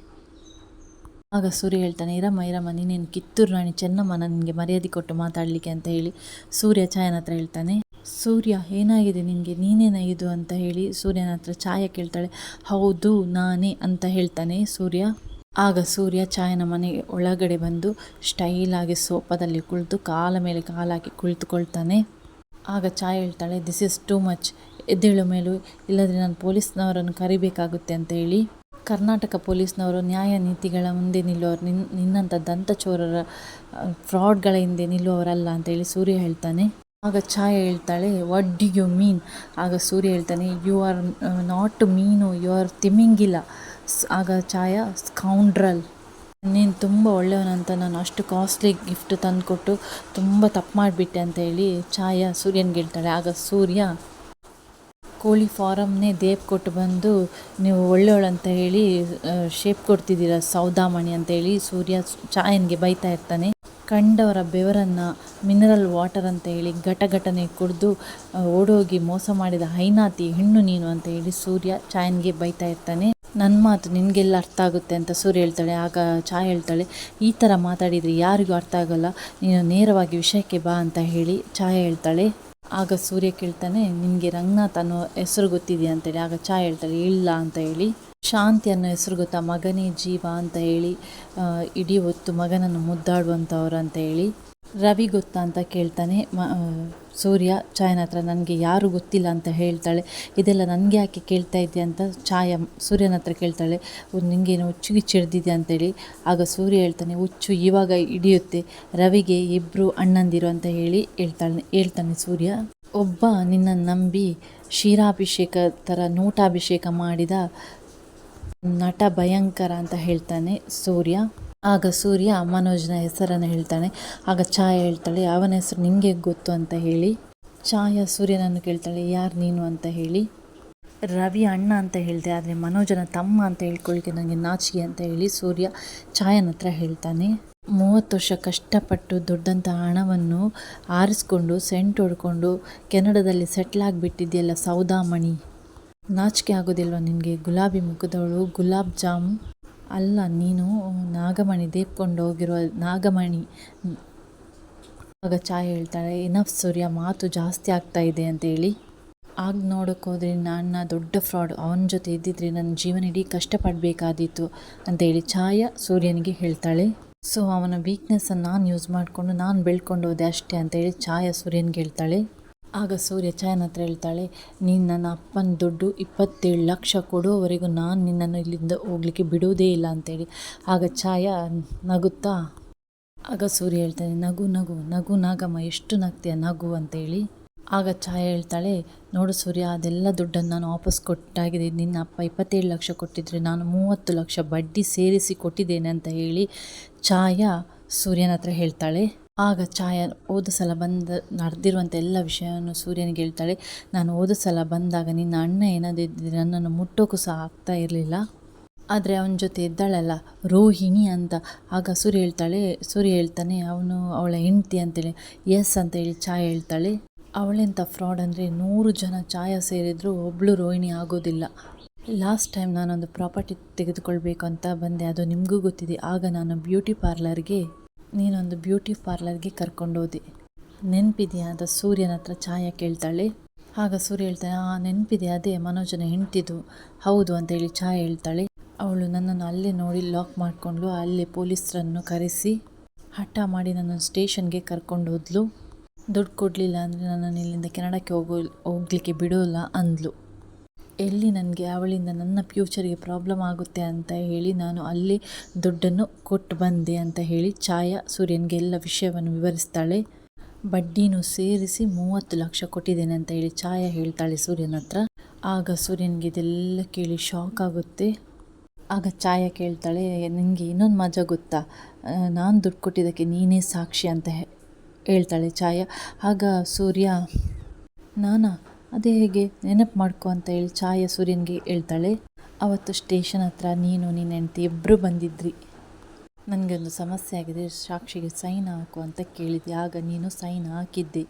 ಆಗ ಸೂರ್ಯ ಹೇಳ್ತಾನೆ, ಇರಮ್ಮ ಇರಮ್ಮ, ನೀನೇನು ಕಿತ್ತೂರು ರಾಣಿ, ಚೆನ್ನಮ್ಮ ನನಗೆ ಮರ್ಯಾದೆ ಕೊಟ್ಟು ಮಾತಾಡಲಿಕ್ಕೆ ಅಂತ ಹೇಳಿ ಸೂರ್ಯ ಛಾಯನ ಹತ್ರ ಹೇಳ್ತಾನೆ. ಸೂರ್ಯ, ಏನಾಗಿದೆ ನಿನಗೆ? ನೀನೇನ ಇದು ಅಂತ ಹೇಳಿ ಸೂರ್ಯನ ಹತ್ರ ಛಾಯ ಕೇಳ್ತಾಳೆ. ಹೌದು, ನಾನೇ ಅಂತ ಹೇಳ್ತಾನೆ ಸೂರ್ಯ. ಆಗ ಸೂರ್ಯ ಛಾಯನ ಮನೆ ಒಳಗಡೆ ಬಂದು ಸ್ಟೈಲಾಗಿ ಸೋಫಾದಲ್ಲಿ ಕುಳಿತು ಕಾಲ ಮೇಲೆ ಕಾಲಾಕಿ ಕುಳಿತುಕೊಳ್ತಾನೆ. ಆಗ ಚಾಯ್ ಹೇಳ್ತಾಳೆ ದಿಸ್ ಇಸ್ ಟೂ ಮಚ್ ಎದ್ದೇಳು ಮೇಲೂ, ಇಲ್ಲದ್ರೆ ನಾನು ಪೊಲೀಸ್ನವರನ್ನು ಕರಿಬೇಕಾಗುತ್ತೆ ಅಂತ ಹೇಳಿ ಕರ್ನಾಟಕ ಪೊಲೀಸ್ನವರು ನ್ಯಾಯ ನೀತಿಗಳ ಮುಂದೆ ನಿಲ್ಲುವವರು ನಿನ್, ನಿನ್ನಂಥ ದಂತಚೋರರ ಫ್ರಾಡ್ಗಳ ಹಿಂದೆ ನಿಲ್ಲುವವರಲ್ಲ ಅಂತೇಳಿ ಸೂರ್ಯ ಹೇಳ್ತಾನೆ. ಆಗ ಛಾಯ ಹೇಳ್ತಾಳೆ ವಾಟ್ ಡಿ ಯು ಮೀನ್ ಆಗ ಸೂರ್ಯ ಹೇಳ್ತಾನೆ ಯು ಆರ್ ನಾಟ್ ಮೀನು ಯು ಆರ್ ತಿಮ್ಮಿಂಗಿಲ್ಲ ಆಗ ಛಾಯ ಸ್ಕೌಂಡ್ರಲ್ ನೀನು ತುಂಬ ಒಳ್ಳೆಯವನಂತ ನಾನು ಅಷ್ಟು ಕಾಸ್ಟ್ಲಿ ಗಿಫ್ಟ್ ತಂದುಕೊಟ್ಟು ತುಂಬ ತಪ್ಪು ಮಾಡಿಬಿಟ್ಟೆ ಅಂತ ಹೇಳಿ ಛಾಯಾ ಸೂರ್ಯನಿಗೆ ಹೇಳ್ತಾಳೆ ಆಗ ಸೂರ್ಯ, ಕೋಳಿ ಫಾರಮ್ನೇ ದೇಪ್ ಕೊಟ್ಟು ಬಂದು ನೀವು ಒಳ್ಳೆಯವಳಂತ ಹೇಳಿ ಶೇಪ್ ಕೊಡ್ತಿದ್ದೀರ ಸೌದಾಮಣಿ ಅಂತ ಹೇಳಿ ಸೂರ್ಯ ಚಾಯನ್ಗೆ ಬೈತಾ ಇರ್ತಾನೆ. ಕಂಡವರ ಬೆವರನ್ನು ಮಿನರಲ್ ವಾಟರ್ ಅಂತ ಹೇಳಿ ಘಟಘಟನೆ ಕುಡಿದು ಓಡೋಗಿ ಮೋಸ ಮಾಡಿದ ಹೈನಾತಿ ಹೆಣ್ಣು ನೀನು ಅಂತ ಹೇಳಿ ಸೂರ್ಯ ಚಾಯನ್ಗೆ ಬೈತಾ ಇರ್ತಾನೆ. ನನ್ನ ಮಾತು ನಿನಗೆಲ್ಲ ಅರ್ಥ ಆಗುತ್ತೆ ಅಂತ ಸೂರ್ಯ ಹೇಳ್ತಾಳೆ, ಆಗ ಛಾಯ್ ಹೇಳ್ತಾಳೆ, ಈ ಥರ ಮಾತಾಡಿದರೆ ಯಾರಿಗೂ ಅರ್ಥ ಆಗೋಲ್ಲ, ನೀನು ನೇರವಾಗಿ ವಿಷಯಕ್ಕೆ ಬಾ ಅಂತ ಹೇಳಿ ಛಾಯಾ ಹೇಳ್ತಾಳೆ. ಆಗ ಸೂರ್ಯ ಕೇಳ್ತಾನೆ, ನಿನಗೆ ರಂಗನಾಥ್ ಅನ್ನೋ ಹೆಸರು ಗೊತ್ತಿದೆಯಾ ಅಂತೇಳಿ ಆಗ ಛಾಯ್ ಹೇಳ್ತಾಳೆ, ಇಲ್ಲ ಅಂತ ಹೇಳಿ. ಶಾಂತಿ ಅನ್ನೋ ಹೆಸರು ಗೊತ್ತಾ, ಮಗನೇ ಜೀವ ಅಂತ ಹೇಳಿ ಇಡೀ ಹೊತ್ತು ಮಗನನ್ನು ಮುದ್ದಾಡುವಂಥವ್ರು ಅಂತ ಹೇಳಿ. ರವಿ ಗೊತ್ತಾ ಅಂತ ಕೇಳ್ತಾನೆ ಸೂರ್ಯ ಛಾಯನ ಹತ್ರ ನನಗೆ ಯಾರು ಗೊತ್ತಿಲ್ಲ ಅಂತ ಹೇಳ್ತಾಳೆ. ಇದೆಲ್ಲ ನನಗೆ ಯಾಕೆ ಕೇಳ್ತಾ ಇದ್ದೆ ಅಂತ ಛಾಯ ಸೂರ್ಯನ ಹತ್ರ ಕೇಳ್ತಾಳೆ. ನಿಂಗೇನು ಹುಚ್ಚು ಗಿಚ್ಚಿಡ್ದಿದೆ ಅಂತೇಳಿ ಆಗ ಸೂರ್ಯ ಹೇಳ್ತಾನೆ, ಹುಚ್ಚು ಇವಾಗ ಹಿಡಿಯುತ್ತೆ. ರವಿಗೆ ಇಬ್ಬರು ಅಣ್ಣಂದಿರು ಅಂತ ಹೇಳಿ ಹೇಳ್ತಾಳೆ, ಹೇಳ್ತಾನೆ ಸೂರ್ಯ. ಒಬ್ಬ ನಿನ್ನನ್ನು ನಂಬಿ ಕ್ಷೀರಾಭಿಷೇಕ ಥರ ನೋಟಾಭಿಷೇಕ ಮಾಡಿದ ನಟ ಭಯಂಕರ ಅಂತ ಹೇಳ್ತಾನೆ ಸೂರ್ಯ. ಆಗ ಸೂರ್ಯ ಮನೋಜ್ನ ಹೆಸರನ್ನು ಹೇಳ್ತಾನೆ ಆಗ ಛಾಯ ಹೇಳ್ತಾಳೆ ಅವನ ಹೆಸರು ನಿಮಗೆ ಗೊತ್ತು ಅಂತ ಹೇಳಿ. ಛಾಯ ಸೂರ್ಯನನ್ನು ಕೇಳ್ತಾಳೆ, ಯಾರು ನೀನು ಅಂತ ಹೇಳಿ? ರವಿ ಅಣ್ಣ ಅಂತ ಹೇಳಿದೆ, ಆದರೆ ಮನೋಜನ ತಮ್ಮ ಅಂತ ಹೇಳ್ಕೊಳ್ಳಿಕ್ಕೆ ನನಗೆ ನಾಚಿಕೆ ಅಂತ ಹೇಳಿ ಸೂರ್ಯ ಛಾಯನ ಹತ್ರ ಹೇಳ್ತಾನೆ. ಮೂವತ್ತು ವರ್ಷ ಕಷ್ಟಪಟ್ಟು ದೊಡ್ಡಂಥ ಹಣವನ್ನು ಆರಿಸ್ಕೊಂಡು, ಸೆಂಟ್ ಹೊಡ್ಕೊಂಡು ಕೆನಡಾದಲ್ಲಿ ಸೆಟ್ಲ್ ಆಗಿಬಿಟ್ಟಿದ್ದೆಲ್ಲ ಸೌದಾಮಣಿ. ನಾಚಿಕೆ ಆಗೋದಿಲ್ವ ನಿನಗೆ? ಗುಲಾಬಿ ಮುಖದವಳು ಗುಲಾಬ್ ಜಾಮ್ ಅಲ್ಲ, ನೀನು ನಾಗಮಣಿ ದೇಪ್ಕೊಂಡು ಹೋಗಿರುವ ನಾಗಮಣಿ. ಆಗ ಚಾಯ್ ಹೇಳ್ತಾಳೆ ಇನಫ್ ಸೂರ್ಯ, ಮಾತು ಜಾಸ್ತಿ ಆಗ್ತಾ ಇದೆ ಅಂತೇಳಿ ಆಗ ನೋಡೋಕ್ಕೋದ್ರೆ ನನ್ನ ದೊಡ್ಡ ಫ್ರಾಡ್, ಅವನ ಜೊತೆ ಇದ್ದಿದ್ರೆ ನನ್ನ ಜೀವನ ಇಡೀ ಕಷ್ಟಪಡಬೇಕಾದೀತು ಅಂತೇಳಿ ಛಾಯ ಸೂರ್ಯನಿಗೆ ಹೇಳ್ತಾಳೆ. ಸೊ ಅವನ ವೀಕ್ನೆಸ್ಸನ್ನು ನಾನು ಯೂಸ್ ಮಾಡಿಕೊಂಡು ನಾನು ಬೆಳ್ಕೊಂಡು ಹೋದೆ ಅಷ್ಟೇ ಅಂತೇಳಿ ಛಾಯ ಸೂರ್ಯನಿಗೆ ಹೇಳ್ತಾಳೆ. ಆಗ ಸೂರ್ಯ ಛಾಯನ ಹತ್ರ ಹೇಳ್ತಾಳೆ ನೀನು ನನ್ನ ಅಪ್ಪನ ದುಡ್ಡು ಇಪ್ಪತ್ತೇಳು ಲಕ್ಷ ಕೊಡುವವರೆಗೂ ನಾನು ನಿನ್ನನ್ನು ಇಲ್ಲಿಂದ ಹೋಗ್ಲಿಕ್ಕೆ ಬಿಡುವುದೇ ಇಲ್ಲ ಅಂತೇಳಿ. ಆಗ ಛಾಯ ನಗುತ್ತಾ, ಆಗ ಸೂರ್ಯ ಹೇಳ್ತಾನೆ, ನಗು ನಗು ನಗು, ನಾಗಮ್ಮ, ಎಷ್ಟು ನಗ್ತೀಯ ನಗು ಅಂತೇಳಿ. ಆಗ ಛಾಯ ಹೇಳ್ತಾಳೆ, ನೋಡು ಸೂರ್ಯ, ಅದೆಲ್ಲ ದುಡ್ಡನ್ನು ನಾನು ವಾಪಸ್ ಕೊಟ್ಟಾಗಿದೆ. ನಿನ್ನ ಅಪ್ಪ ಇಪ್ಪತ್ತೇಳು ಲಕ್ಷ ಕೊಟ್ಟಿದ್ರೆ ನಾನು ಮೂವತ್ತು ಲಕ್ಷ ಬಡ್ಡಿ ಸೇರಿಸಿ ಕೊಟ್ಟಿದ್ದೇನೆ ಅಂತ ಹೇಳಿ ಛಾಯ ಸೂರ್ಯನ ಹತ್ರ ಹೇಳ್ತಾಳೆ. ಆಗ ಛಾಯಾ ಹೋದ ಸಲ ಬಂದ, ನಡೆದಿರುವಂಥ ಎಲ್ಲ ವಿಷಯವನ್ನು ಸೂರ್ಯನಿಗೆ ಹೇಳ್ತಾಳೆ, ನಾನು ಹೋದ ಸಲ ಬಂದಾಗ ನಿನ್ನ ಅಣ್ಣ ಏನಾದಿದ್ದರೆ ನನ್ನನ್ನು ಮುಟ್ಟೋಕ್ಕೂ ಸಹ ಆಗ್ತಾ ಇರಲಿಲ್ಲ. ಆದರೆ ಅವನ ಜೊತೆ ಇದ್ದಾಳಲ್ಲ, ರೋಹಿಣಿ ಅಂತ. ಆಗ ಸೂರ್ಯ ಹೇಳ್ತಾಳೆ, ಸೂರ್ಯ ಹೇಳ್ತಾನೆ, ಅವನು ಅವಳ ಹೆಂಡ್ತಿ ಅಂತೇಳಿ ಎಸ್ ಅಂತ ಹೇಳಿ ಛಾಯ ಹೇಳ್ತಾಳೆ. ಅವಳೆಂಥ ಫ್ರಾಡ್ ಅಂದರೆ ನೂರು ಜನ ಛಾಯಾ ಸೇರಿದರೂ ಒಬ್ಬಳು ರೋಹಿಣಿ ಆಗೋದಿಲ್ಲ. ಲಾಸ್ಟ್ ಟೈಮ್ ನಾನೊಂದು ಪ್ರಾಪರ್ಟಿ ತೆಗೆದುಕೊಳ್ಬೇಕು ಅಂತ ಬಂದೆ, ಅದು ನಿಮಗೂ ಗೊತ್ತಿದೆ. ಆಗ ನಾನು ಬ್ಯೂಟಿ ಪಾರ್ಲರ್ಗೆ ನೀನೊಂದು ಬ್ಯೂಟಿ ಪಾರ್ಲರ್ಗೆ ಕರ್ಕೊಂಡೋದೆ. ನೆನಪಿದೆಯಾ? ಅಂತ ಸೂರ್ಯನ ಹತ್ರ ಛಾಯಾ ಕೇಳ್ತಾಳೆ. ಆಗ ಸೂರ್ಯ ಹೇಳ್ತಾನೆ, ಆ ನೆನಪಿದೆ ಅದೇ, ಮನೋಜನ ಹೆಂಡ್ತಿದು. ಹೌದು ಅಂತ ಹೇಳಿ ಛಾಯಾ ಹೇಳ್ತಾಳೆ. ಅವಳು ನನ್ನನ್ನು ಅಲ್ಲೇ ನೋಡಿ ಲಾಕ್ ಮಾಡಿಕೊಂಡು ಅಲ್ಲೇ ಪೊಲೀಸರನ್ನು ಕರೆಸಿ ಹಠ ಮಾಡಿ ನನ್ನನ್ನು ಸ್ಟೇಷನ್ಗೆ ಕರ್ಕೊಂಡು ಹೋದ್ಲು ದುಡ್ಡು ಕೊಡಲಿಲ್ಲ ಅಂದರೆ ನನ್ನನ್ನು ಇಲ್ಲಿಂದ ಕೆನಡಕ್ಕೆ ಹೋಗೋ, ಹೋಗ್ಲಿಕ್ಕೆ ಬಿಡೋಲ್ಲ ಅಂದ್ಲು. ಎಲ್ಲಿ ನನಗೆ ಅವಳಿಂದ ನನ್ನ ಫ್ಯೂಚರಿಗೆ ಪ್ರಾಬ್ಲಮ್ ಆಗುತ್ತೆ ಅಂತ ಹೇಳಿ ನಾನು ಅಲ್ಲಿ ದುಡ್ಡನ್ನು ಕೊಟ್ಟು ಬಂದೆ ಅಂತ ಹೇಳಿ ಛಾಯಾ ಸೂರ್ಯನಿಗೆ ಎಲ್ಲ ವಿಷಯವನ್ನು ವಿವರಿಸ್ತಾಳೆ. ಬಡ್ಡಿನೂ ಸೇರಿಸಿ ಮೂವತ್ತು ಲಕ್ಷ ಕೊಟ್ಟಿದ್ದೇನೆ ಅಂತ ಹೇಳಿ ಛಾಯಾ ಹೇಳ್ತಾಳೆ ಸೂರ್ಯನ ಹತ್ರ. ಆಗ ಸೂರ್ಯನಿಗೆ ಇದೆಲ್ಲ ಕೇಳಿ ಶಾಕ್ ಆಗುತ್ತೆ. ಆಗ ಛಾಯಾ ಕೇಳ್ತಾಳೆ ನನಗೆ ಇನ್ನೊಂದು ಮಜಾ ಗೊತ್ತಾ? ನಾನು ದುಡ್ಡು ಕೊಟ್ಟಿದ್ದಕ್ಕೆ ನೀನೇ ಸಾಕ್ಷಿ ಅಂತ ಹೇಳ್ತಾಳೆ ಛಾಯಾ. ಆಗ ಸೂರ್ಯ, ನಾನಾ? ಅದೇ ಹೇಗೆ ನೆನಪು ಮಾಡ್ಕೊ ಅಂತ ಹೇಳಿ ಛಾಯಾ ಸೂರ್ಯನಿಗೆ ಹೇಳ್ತಾಳೆ. ಅವತ್ತು ಸ್ಟೇಷನ್ ಹತ್ರ ನೀನು, ನಿನ್ನ ಹೆಂಡತಿ ಇಬ್ಬರು ಬಂದಿದ್ರಿ. ನನಗೆ ಒಂದು ಸಮಸ್ಯೆ ಆಗಿದೆ, ಸಾಕ್ಷಿಗೆ ಸೈನ್ ಹಾಕು ಅಂತ ಕೇಳಿದೆ ಆಗ ನೀನು ಸೈನ್ ಹಾಕಿದ್ದೆ.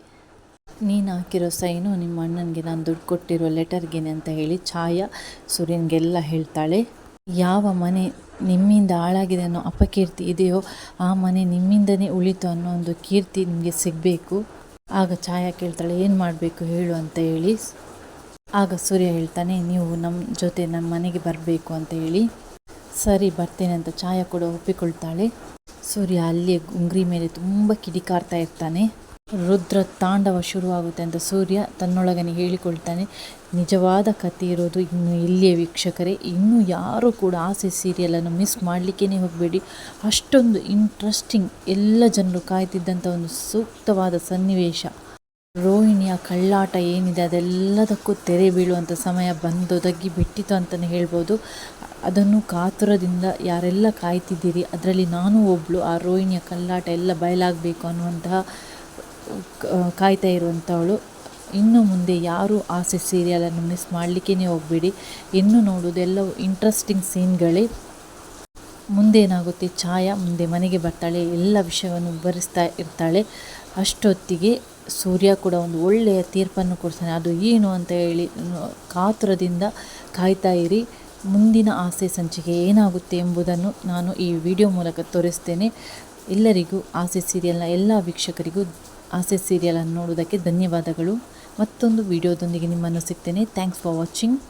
ನೀನು ಹಾಕಿರೋ ಸೈನು ನಿಮ್ಮ ಅಣ್ಣನಿಗೆ ನಾನು ದುಡ್ಡು ಕೊಟ್ಟಿರೋ ಲೆಟರ್ಗೇನೆ ಅಂತ ಹೇಳಿ ಛಾಯಾ ಸೂರ್ಯನಿಗೆಲ್ಲ ಹೇಳ್ತಾಳೆ. ಯಾವ ಮನೆ ನಿಮ್ಮಿಂದ ಹಾಳಾಗಿದೆ ಅನ್ನೋ ಅಪಕೀರ್ತಿ ಇದೆಯೋ, ಆ ಮನೆ ನಿಮ್ಮಿಂದನೇ ಉಳಿತು ಅನ್ನೋ ಒಂದು ಕೀರ್ತಿ ನಿಮಗೆ ಸಿಗಬೇಕು. ಆಗ ಛಾಯಾ ಕೇಳ್ತಾಳೆ, ಏನು ಮಾಡಬೇಕು ಹೇಳು ಅಂತ ಹೇಳಿ. ಆಗ ಸೂರ್ಯ ಹೇಳ್ತಾನೆ, ನೀವು ನಮ್ಮ ಜೊತೆ ನಮ್ಮ ಮನೆಗೆ ಬರಬೇಕು ಅಂತ ಹೇಳಿ. ಸರಿ, ಬರ್ತೇನೆ ಅಂತ ಛಾಯಾ ಕೂಡ ಒಪ್ಪಿಕೊಳ್ತಾಳೆ. ಸೂರ್ಯ ಅಲ್ಲಿಯೇ ಉಂಗ್ರಿ ಮೇಲೆ ತುಂಬ ಕಿಡಿಕಾರ್ತಾ ಇರ್ತಾನೆ. ರುದ್ರ ತಾಂಡವ ಶುರುವಾಗುತ್ತೆ ಅಂತ ಸೂರ್ಯ ತನ್ನೊಳಗನೆ ಹೇಳಿಕೊಳ್ತಾನೆ. ನಿಜವಾದ ಕಥೆ ಇರೋದು ಇನ್ನು ಇಲ್ಲಿಯೇ ವೀಕ್ಷಕರೇ, ಇನ್ನೂ ಯಾರೂ ಕೂಡ ಆಸೆ ಸೀರಿಯಲನ್ನು ಮಿಸ್ ಮಾಡಲಿಕ್ಕೇ ಹೋಗಬೇಡಿ. ಅಷ್ಟೊಂದು ಇಂಟ್ರೆಸ್ಟಿಂಗ್ ಎಲ್ಲ ಜನರು ಕಾಯ್ತಿದ್ದಂಥ ಒಂದು ಸೂಕ್ತವಾದ ಸನ್ನಿವೇಶ. ರೋಹಿಣಿಯ ಕಳ್ಳಾಟ ಏನಿದೆ ಅದೆಲ್ಲದಕ್ಕೂ ತೆರೆ ಬೀಳುವಂಥ ಸಮಯ ಬಂದೊದಗಿ ಬಿಟ್ಟಿತು ಅಂತಲೇ ಹೇಳ್ಬೋದು. ಅದನ್ನು ಕಾತುರದಿಂದ ಯಾರೆಲ್ಲ ಕಾಯ್ತಿದ್ದೀರಿ, ಅದರಲ್ಲಿ ನಾನು ಒಬ್ಬಳು ಆ ರೋಹಿಣಿಯ ಕಳ್ಳಾಟ ಎಲ್ಲ ಬಯಲಾಗಬೇಕು ಅನ್ನುವಂತಹ ಕಾಯ್ತಾ ಇರುವಂಥವಳು. ಇನ್ನು ಮುಂದೆ ಯಾರೂ ಆಸೆ ಸೀರಿಯಲನ್ನು ಮಿಸ್ ಮಾಡಲಿಕ್ಕೇ ಹೋಗಬೇಡಿ. ಇನ್ನು ನೋಡೋದೆಲ್ಲವೂ ಇಂಟ್ರೆಸ್ಟಿಂಗ್ ಸೀನ್ಗಳೇ ಮುಂದೇನಾಗುತ್ತೆ? ಛಾಯಾ ಮುಂದೆ ಮನೆಗೆ ಬರ್ತಾಳೆ. ಎಲ್ಲ ವಿಷಯವನ್ನು ವಿವರಿಸ್ತಾ ಇರ್ತಾಳೆ. ಅಷ್ಟೊತ್ತಿಗೆ ಸೂರ್ಯ ಕೂಡ ಒಂದು ಒಳ್ಳೆಯ ತೀರ್ಪನ್ನು ಕೊಡ್ತಾನೆ. ಅದು ಏನು ಅಂತ ಹೇಳಿ ಕಾತುರದಿಂದ ಕಾಯ್ತಾ ಇರಿ. ಮುಂದಿನ ಆಸೆ ಸಂಚಿಕೆ ಏನಾಗುತ್ತೆ ಎಂಬುದನ್ನು ನಾನು ಈ ವಿಡಿಯೋ ಮೂಲಕ ತೋರಿಸ್ತೇನೆ. ಎಲ್ಲರಿಗೂ ಆಸೆ ಸೀರಿಯಲ್ನ ಎಲ್ಲ ವೀಕ್ಷಕರಿಗೂ ಆಸೆ ಸೀರಿಯಲನ್ನು ನೋಡೋದಕ್ಕೆ ಧನ್ಯವಾದಗಳು. ಮತ್ತೊಂದು ವಿಡಿಯೋದೊಂದಿಗೆ ನಿಮ್ಮನ್ನು ಸಿಗ್ತೇನೆ. Thanks for watching